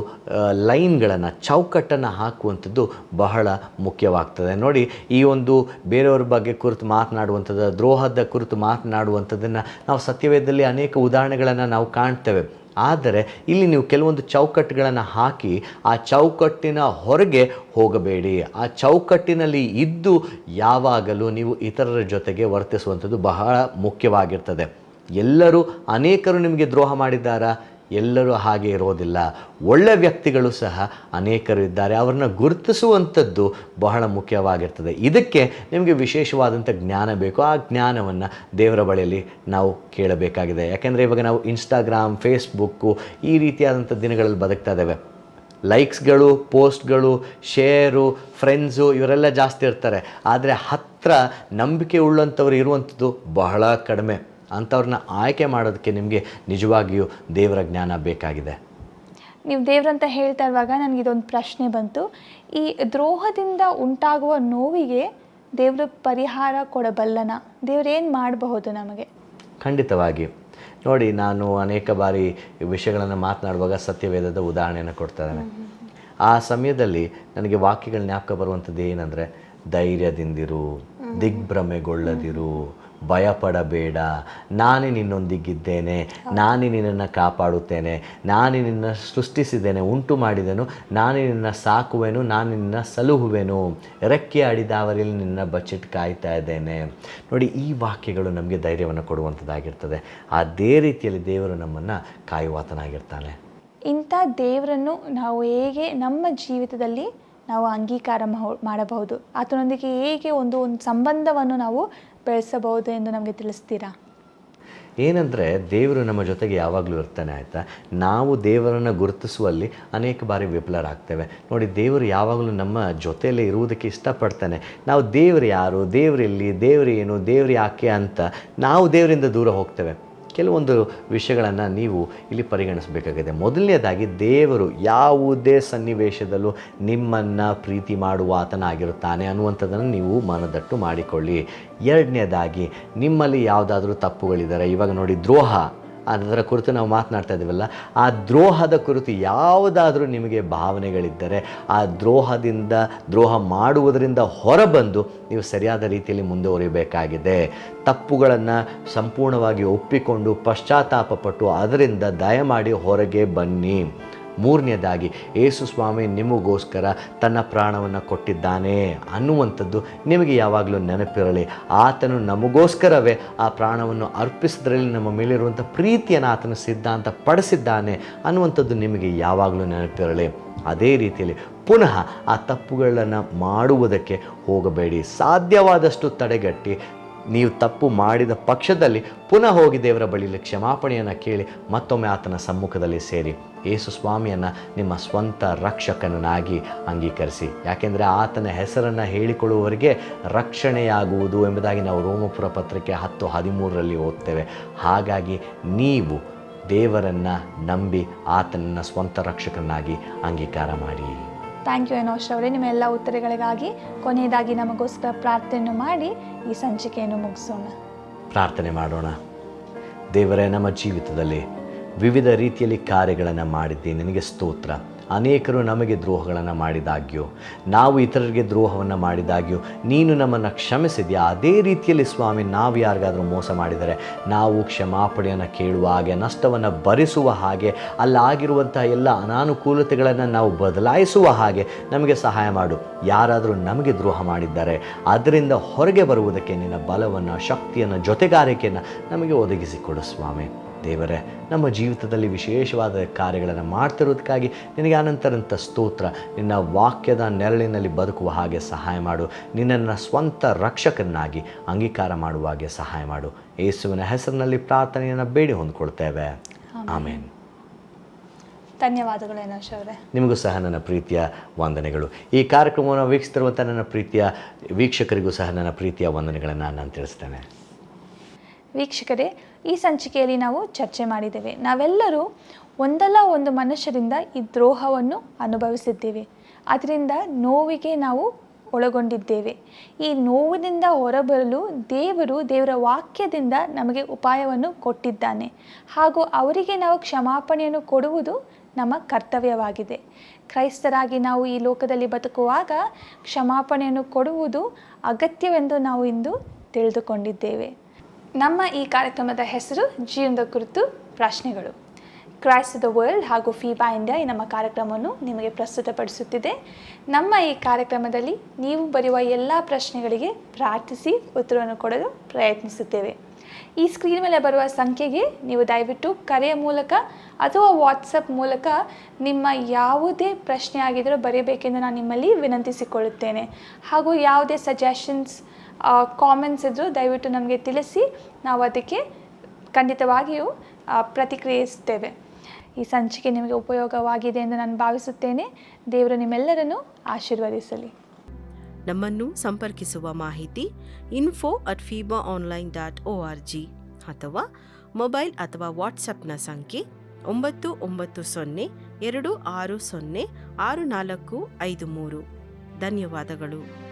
[SPEAKER 3] ಲೈನ್ಗಳನ್ನು, ಚೌಕಟ್ಟನ್ನು ಹಾಕುವಂಥದ್ದು ಬಹಳ ಮುಖ್ಯವಾಗ್ತದೆ. ನೋಡಿ, ಈ ಒಂದು ಬೇರೆಯವ್ರ ಬಗ್ಗೆ ಕುರಿತು ಮಾತನಾಡುವಂಥದ್ದು, ದ್ರೋಹದ ಕುರಿತು ಮಾತನಾಡುವಂಥದ್ದನ್ನು ನಾವು ಸತ್ಯವೇದದಲ್ಲಿ ಅನೇಕ ಉದಾಹರಣೆಗಳನ್ನು ನಾವು ಕಾಣ್ತೇವೆ. ಆದರೆ ಇಲ್ಲಿ ನೀವು ಕೆಲವೊಂದು ಚೌಕಟ್ಟುಗಳನ್ನು ಹಾಕಿ ಆ ಚೌಕಟ್ಟಿನ ಹೊರಗೆ ಹೋಗಬೇಡಿ. ಆ ಚೌಕಟ್ಟಿನಲ್ಲಿ ಇದ್ದು ಯಾವಾಗಲೂ ನೀವು ಇತರರ ಜೊತೆಗೆ ವರ್ತಿಸುವಂಥದ್ದು ಬಹಳ ಮುಖ್ಯವಾಗಿರ್ತದೆ. ಎಲ್ಲರೂ ಅನೇಕರು ನಿಮಗೆ ದ್ರೋಹ ಮಾಡಿದ್ದಾರಾ? ಎಲ್ಲರೂ ಹಾಗೆ ಇರೋದಿಲ್ಲ. ಒಳ್ಳೆ ವ್ಯಕ್ತಿಗಳು ಸಹ ಅನೇಕರು ಇದ್ದಾರೆ. ಅವರನ್ನು ಗುರುತಿಸುವಂಥದ್ದು ಬಹಳ ಮುಖ್ಯವಾಗಿರ್ತದೆ. ಇದಕ್ಕೆ ನಿಮಗೆ ವಿಶೇಷವಾದಂಥ ಜ್ಞಾನ ಬೇಕು. ಆ ಜ್ಞಾನವನ್ನು ದೇವರ ಬಳಿಯಲ್ಲಿ ನಾವು ಕೇಳಬೇಕಾಗಿದೆ. ಯಾಕೆಂದರೆ ಇವಾಗ ನಾವು ಇನ್ಸ್ಟಾಗ್ರಾಮ್ ಫೇಸ್ಬುಕ್ಕು ಈ ರೀತಿಯಾದಂಥ ದಿನಗಳಲ್ಲಿ ಬದುಕ್ತಾ ಇದ್ದೇವೆ. ಲೈಕ್ಸ್ಗಳು ಪೋಸ್ಟ್ಗಳು ಶೇರು ಫ್ರೆಂಡ್ಸು ಇವರೆಲ್ಲ ಜಾಸ್ತಿ ಇರ್ತಾರೆ. ಆದರೆ ಹತ್ತಿರ ನಂಬಿಕೆ ಉಳ್ಳಂಥವ್ರು ಇರುವಂಥದ್ದು ಬಹಳ ಕಡಿಮೆ. ಅಂಥವ್ರನ್ನ ಆಯ್ಕೆ ಮಾಡೋದಕ್ಕೆ ನಿಮಗೆ ನಿಜವಾಗಿಯೂ ದೇವರ ಜ್ಞಾನ ಬೇಕಾಗಿದೆ.
[SPEAKER 2] ನೀವು ದೇವರಂತ ಹೇಳ್ತಾ ಇರುವಾಗ ನನಗೆ ಇದೊಂದು ಪ್ರಶ್ನೆ ಬಂತು. ಈ ದ್ರೋಹದಿಂದ ಉಂಟಾಗುವ ನೋವಿಗೆ ದೇವರು ಪರಿಹಾರ ಕೊಡಬಲ್ಲನ? ದೇವ್ರೇನು ಮಾಡಬಹುದು ನಮಗೆ?
[SPEAKER 3] ಖಂಡಿತವಾಗಿ. ನೋಡಿ ನಾನು ಅನೇಕ ಬಾರಿ ವಿಷಯಗಳನ್ನು ಮಾತನಾಡುವಾಗ ಸತ್ಯವೇದದ ಉದಾಹರಣೆಯನ್ನು ಕೊಡ್ತಾ ಇದ್ದೇನೆ. ಆ ಸಮಯದಲ್ಲಿ ನನಗೆ ವಾಕ್ಯಗಳ ಜ್ಞಾಪಕ ಬರುವಂಥದ್ದು ಏನಂದರೆ ಧೈರ್ಯದಿಂದಿರು ದಿಗ್ಭ್ರಮೆಗೊಳ್ಳದಿರು ಭಯಪಡಬೇಡ. ನಾನೇ ನಿನ್ನೊಂದಿಗಿದ್ದೇನೆ. ನಾನೇ ನಿನ್ನನ್ನು ಕಾಪಾಡುತ್ತೇನೆ. ನಾನೇ ನಿನ್ನ ಸೃಷ್ಟಿಸಿದ್ದೇನೆ, ಉಂಟು ಮಾಡಿದೆನು. ನಾನೇ ನಿನ್ನ ಸಾಕುವೆನು. ನಾನು ನಿನ್ನ ಸಲುಹುವೆನು. ರೆಕ್ಕೆ ಆಡಿದವರಲ್ಲಿ ನಿನ್ನ ಬಜೆಟ್ ಕಾಯ್ತಾ ಇದ್ದೇನೆ. ನೋಡಿ, ಈ ವಾಕ್ಯಗಳು ನಮಗೆ ಧೈರ್ಯವನ್ನು ಕೊಡುವಂಥದ್ದಾಗಿರ್ತದೆ. ಅದೇ ರೀತಿಯಲ್ಲಿ ದೇವರು ನಮ್ಮನ್ನು ಕಾಯುವಾತನಾಗಿರ್ತಾನೆ.
[SPEAKER 2] ಇಂಥ ದೇವರನ್ನು ನಾವು ಹೇಗೆ ನಮ್ಮ ಜೀವಿತದಲ್ಲಿ ನಾವು ಅಂಗೀಕಾರ ಮಾಡಬಹುದು? ಆತನೊಂದಿಗೆ ಹೇಗೆ ಒಂದು ಒಂದು ಸಂಬಂಧವನ್ನು ನಾವು ಬೆಳೆಸಬಹುದು ಎಂದು ನಮಗೆ ತಿಳಿಸ್ತೀರಾ?
[SPEAKER 3] ಏನಂದರೆ, ದೇವರು ನಮ್ಮ ಜೊತೆಗೆ ಯಾವಾಗಲೂ ಇರ್ತಾನೆ, ಆಯಿತಾ? ನಾವು ದೇವರನ್ನು ಗುರುತಿಸುವಲ್ಲಿ ಅನೇಕ ಬಾರಿ ವಿಫಲರಾಗ್ತೇವೆ. ನೋಡಿ, ದೇವರು ಯಾವಾಗಲೂ ನಮ್ಮ ಜೊತೆಯಲ್ಲೇ ಇರುವುದಕ್ಕೆ ಇಷ್ಟಪಡ್ತಾನೆ. ನಾವು ದೇವರು ಯಾರು? ದೇವರಿಲ್ಲಿ ದೇವರು ಏನು? ದೇವರು ಯಾಕೆ ಅಂತ ನಾವು ದೇವರಿಂದ ದೂರ ಹೋಗ್ತೇವೆ. ಕೆಲವೊಂದು ವಿಷಯಗಳನ್ನು ನೀವು ಇಲ್ಲಿ ಪರಿಗಣಿಸಬೇಕಾಗಿದೆ. ಮೊದಲನೇದಾಗಿ ದೇವರು ಯಾವುದೇ ಸನ್ನಿವೇಶದಲ್ಲೂ ನಿಮ್ಮನ್ನು ಪ್ರೀತಿ ಮಾಡುವ ಆತನಾಗಿರುತ್ತಾನೆ ಅನ್ನುವಂಥದ್ದನ್ನು ನೀವು ಮನದಟ್ಟು ಮಾಡಿಕೊಳ್ಳಿ. ಎರಡನೇದಾಗಿ ನಿಮ್ಮಲ್ಲಿ ಯಾವುದಾದ್ರೂ ತಪ್ಪುಗಳಿದ್ದಾರೆ ಇವಾಗ ನೋಡಿ ದ್ರೋಹ. ಅದರ ಕುರಿತು ನಾವು ಮಾತನಾಡ್ತಾ ಇದ್ದೀವಲ್ಲ, ಆ ದ್ರೋಹದ ಕುರಿತು ಯಾವುದಾದ್ರೂ ನಿಮಗೆ ಭಾವನೆಗಳಿದ್ದರೆ, ಆ ದ್ರೋಹದಿಂದ, ದ್ರೋಹ ಮಾಡುವುದರಿಂದ ಹೊರಬಂದು ನೀವು ಸರಿಯಾದ ರೀತಿಯಲ್ಲಿ ಮುಂದುವರಿಬೇಕಾಗಿದೆ. ತಪ್ಪುಗಳನ್ನು ಸಂಪೂರ್ಣವಾಗಿ ಒಪ್ಪಿಕೊಂಡು ಪಶ್ಚಾತ್ತಾಪಪಟ್ಟು ಅದರಿಂದ ದಯಮಾಡಿ ಹೊರಗೆ ಬನ್ನಿ. ಮೂರನೇದಾಗಿ, ಏಸು ಸ್ವಾಮಿ ನಿಮಗೋಸ್ಕರ ತನ್ನ ಪ್ರಾಣವನ್ನು ಕೊಟ್ಟಿದ್ದಾನೆ ಅನ್ನುವಂಥದ್ದು ನಿಮಗೆ ಯಾವಾಗಲೂ ನೆನಪಿರಲಿ. ಆತನು ನಮಗೋಸ್ಕರವೇ ಆ ಪ್ರಾಣವನ್ನು ಅರ್ಪಿಸಿದ್ರಲ್ಲಿ ನಮ್ಮ ಮೇಲಿರುವಂಥ ಪ್ರೀತಿಯನ್ನು ಆತನ ಸಿದ್ಧಾಂತ ಪಡಿಸಿದ್ದಾನೆ ಅನ್ನುವಂಥದ್ದು ನಿಮಗೆ ಯಾವಾಗಲೂ ನೆನಪಿರಲಿ. ಅದೇ ರೀತಿಯಲ್ಲಿ ಪುನಃ ಆ ತಪ್ಪುಗಳನ್ನು ಮಾಡುವುದಕ್ಕೆ ಹೋಗಬೇಡಿ. ಸಾಧ್ಯವಾದಷ್ಟು ತಡೆಗಟ್ಟಿ ನೀವು ತಪ್ಪು ಮಾಡಿದ ಪಕ್ಷದಲ್ಲಿ ಪುನಃ ಹೋಗಿ ದೇವರ ಬಳಿಯಲ್ಲಿ ಕ್ಷಮಾಪಣೆಯನ್ನು ಕೇಳಿ ಮತ್ತೊಮ್ಮೆ ಆತನ ಸಮ್ಮುಖದಲ್ಲಿ ಸೇರಿ. ಯೇಸು ಸ್ವಾಮಿಯನ್ನು ನಿಮ್ಮ ಸ್ವಂತ ರಕ್ಷಕನನ್ನಾಗಿ ಅಂಗೀಕರಿಸಿ. ಯಾಕೆಂದರೆ ಆತನ ಹೆಸರನ್ನು ಹೇಳಿಕೊಳ್ಳುವವರಿಗೆ ರಕ್ಷಣೆಯಾಗುವುದು ಎಂಬುದಾಗಿ ನಾವು ರೋಮಪುರ ಪತ್ರಿಕೆ ಹತ್ತು ಹದಿಮೂರರಲ್ಲಿ ಓದ್ತೇವೆ. ಹಾಗಾಗಿ ನೀವು ದೇವರನ್ನು ನಂಬಿ ಆತನನ್ನು ಸ್ವಂತ ರಕ್ಷಕನಾಗಿ ಅಂಗೀಕಾರ ಮಾಡಿ.
[SPEAKER 2] ಥ್ಯಾಂಕ್ ಯು ಅನೋಶ್ ಅವರೇ ನಿಮ್ಮ ಎಲ್ಲ ಉತ್ತರಗಳಿಗಾಗಿ ಕೊನೆಯದಾಗಿ ನಮಗೋಸ್ಕರ ಪ್ರಾರ್ಥನೆಯನ್ನು ಮಾಡಿ ಈ ಸಂಚಿಕೆಯನ್ನು ಮುಗಿಸೋಣ.
[SPEAKER 3] ಪ್ರಾರ್ಥನೆ ಮಾಡೋಣ. ದೇವರೇ, ನಮ್ಮ ಜೀವಿತದಲ್ಲಿ ವಿವಿಧ ರೀತಿಯಲ್ಲಿ ಕಾರ್ಯಗಳನ್ನು ಮಾಡಿದ್ದೆ. ನಿನಗೆ ಸ್ತೋತ್ರ. ಅನೇಕರು ನಮಗೆ ದ್ರೋಹಗಳನ್ನು ಮಾಡಿದಾಗ್ಯೋ, ನಾವು ಇತರರಿಗೆ ದ್ರೋಹವನ್ನು ಮಾಡಿದಾಗ್ಯೋ, ನೀನು ನಮ್ಮನ್ನು ಕ್ಷಮಿಸಿದೆಯಾ? ಅದೇ ರೀತಿಯಲ್ಲಿ ಸ್ವಾಮಿ, ನಾವು ಯಾರಿಗಾದರೂ ಮೋಸ ಮಾಡಿದರೆ ನಾವು ಕ್ಷಮಾಪಣೆಯನ್ನು ಕೇಳುವ ಹಾಗೆ, ನಷ್ಟವನ್ನು ಭರಿಸುವ ಹಾಗೆ ಅಲ್ಲಾಗಿರುವಂಥ ಎಲ್ಲ ಅನಾನುಕೂಲತೆಗಳನ್ನು ನಾವು ಬದಲಾಯಿಸುವ ಹಾಗೆ ನಮಗೆ ಸಹಾಯ ಮಾಡು. ಯಾರಾದರೂ ನಮಗೆ ದ್ರೋಹ ಮಾಡಿದ್ದಾರೆ, ಅದರಿಂದ ಹೊರಗೆ ಬರುವುದಕ್ಕೆ ನಿನ್ನ ಬಲವನ್ನು, ಶಕ್ತಿಯನ್ನು, ಜೊತೆಗಾರಿಕೆಯನ್ನು ನಮಗೆ ಒದಗಿಸಿಕೊಡು ಸ್ವಾಮಿ. ದೇವರೇ ನಮ್ಮ ಜೀವಿತದಲ್ಲಿ ವಿಶೇಷವಾದ ಕಾರ್ಯಗಳನ್ನು ಮಾಡ್ತಿರೋದಕ್ಕಾಗಿ ನಿನಗೆ ಅನಂತರಂಥ ಸ್ತೋತ್ರ ನಿನ್ನ ವಾಕ್ಯದ ನೆರಳಿನಲ್ಲಿ ಬದುಕುವ ಹಾಗೆ ಸಹಾಯ ಮಾಡು. ನಿನ್ನನ್ನು ಸ್ವಂತ ರಕ್ಷಕನಾಗಿ ಅಂಗೀಕಾರ ಮಾಡುವ ಹಾಗೆ ಸಹಾಯ ಮಾಡು. ಯೇಸುವಿನ ಹೆಸರಿನಲ್ಲಿ ಪ್ರಾರ್ಥನೆಯನ್ನು ಬೇಡಿ ಹೊಂದ್ಕೊಳ್ತೇವೆ. ಆಮೇನ್.
[SPEAKER 2] ಧನ್ಯವಾದಗಳು ಅವರೇ.
[SPEAKER 3] ನಿಮಗೂ ಸಹ ನನ್ನ ಪ್ರೀತಿಯ ವಂದನೆಗಳು. ಈ ಕಾರ್ಯಕ್ರಮವನ್ನು ವೀಕ್ಷಿಸಿರುವಂಥ ನನ್ನ ಪ್ರೀತಿಯ ವೀಕ್ಷಕರಿಗೂ ಸಹ ನನ್ನ ಪ್ರೀತಿಯ ವಂದನೆಗಳನ್ನು ನಾನು ತಿಳಿಸ್ತೇನೆ.
[SPEAKER 2] ವೀಕ್ಷಕರೇ ಈ ಸಂಚಿಕೆಯಲ್ಲಿ ನಾವು ಚರ್ಚೆ ಮಾಡಿದ್ದೇವೆ. ನಾವೆಲ್ಲರೂ ಒಂದಲ್ಲ ಒಂದು ಮನುಷ್ಯರಿಂದ ಈ ದ್ರೋಹವನ್ನು ಅನುಭವಿಸಿದ್ದೇವೆ. ಅದರಿಂದ ನೋವಿಗೆ ನಾವು ಒಳಗೊಂಡಿದ್ದೇವೆ. ಈ ನೋವಿನಿಂದ ಹೊರಬರಲು ದೇವರು ದೇವರ ವಾಕ್ಯದಿಂದ ನಮಗೆ ಉಪಾಯವನ್ನು ಕೊಟ್ಟಿದ್ದಾನೆ. ಹಾಗೂ ಅವರಿಗೆ ನಾವು ಕ್ಷಮಾಪಣೆಯನ್ನು ಕೊಡುವುದು ನಮ್ಮ ಕರ್ತವ್ಯವಾಗಿದೆ. ಕ್ರೈಸ್ತರಾಗಿ ನಾವು ಈ ಲೋಕದಲ್ಲಿ ಬದುಕುವಾಗ ಕ್ಷಮಾಪಣೆಯನ್ನು ಕೊಡುವುದು ಅಗತ್ಯವೆಂದು ನಾವು ಇಂದು ತಿಳಿದುಕೊಂಡಿದ್ದೇವೆ. ನಮ್ಮ ಈ ಕಾರ್ಯಕ್ರಮದ ಹೆಸರು ಜೀವನದ ಕುರಿತು ಪ್ರಶ್ನೆಗಳು. ಕ್ರೈಸ್ ದ ವರ್ಲ್ಡ್ ಹಾಗೂ ಫೀಬಾ ಇಂಡಿಯಾ ಈ ನಮ್ಮ ಕಾರ್ಯಕ್ರಮವನ್ನು ನಿಮಗೆ ಪ್ರಸ್ತುತಪಡಿಸುತ್ತಿದೆ. ನಮ್ಮ ಈ ಕಾರ್ಯಕ್ರಮದಲ್ಲಿ ನೀವು ಬರೆಯುವ ಎಲ್ಲ ಪ್ರಶ್ನೆಗಳಿಗೆ ಪ್ರಾರ್ಥಿಸಿ ಉತ್ತರವನ್ನು ಕೊಡಲು ಪ್ರಯತ್ನಿಸುತ್ತೇವೆ. ಈ ಸ್ಕ್ರೀನ್ ಮೇಲೆ ಬರುವ ಸಂಖ್ಯೆಗೆ ನೀವು ದಯವಿಟ್ಟು ಕರೆಯ ಮೂಲಕ ಅಥವಾ ವಾಟ್ಸಪ್ ಮೂಲಕ ನಿಮ್ಮ ಯಾವುದೇ ಪ್ರಶ್ನೆ ಆಗಿದ್ದರೂ ಬರೆಯಬೇಕೆಂದು ನಾನು ನಿಮ್ಮಲ್ಲಿ ವಿನಂತಿಸಿಕೊಳ್ಳುತ್ತೇನೆ. ಹಾಗೂ ಯಾವುದೇ ಸಜೆಷನ್ಸ್ ಕಾಮೆಂಟ್ಸ್ ಇದ್ದರೂ ದಯವಿಟ್ಟು ನಮಗೆ ತಿಳಿಸಿ. ನಾವು ಅದಕ್ಕೆ ಖಂಡಿತವಾಗಿಯೂ ಪ್ರತಿಕ್ರಿಯಿಸ್ತೇವೆ. ಈ ಸಂಚಿಕೆ ನಿಮಗೆ ಉಪಯೋಗವಾಗಿದೆ ಎಂದು ನಾನು ಭಾವಿಸುತ್ತೇನೆ. ದೇವರು ನಿಮ್ಮೆಲ್ಲರನ್ನು ಆಶೀರ್ವದಿಸಲಿ.
[SPEAKER 1] ನಮ್ಮನ್ನು ಸಂಪರ್ಕಿಸುವ ಮಾಹಿತಿ info at FEBA online dot O R G ಅಥವಾ ಮೊಬೈಲ್ ಅಥವಾ ವಾಟ್ಸಪ್ನ ಸಂಖ್ಯೆ ಒಂಬತ್ತು ಒಂಬತ್ತು ಸೊನ್ನೆ ಎರಡು ಆರು ಸೊನ್ನೆ ಆರು ನಾಲ್ಕು ಐದು ಮೂರು. ಧನ್ಯವಾದಗಳು.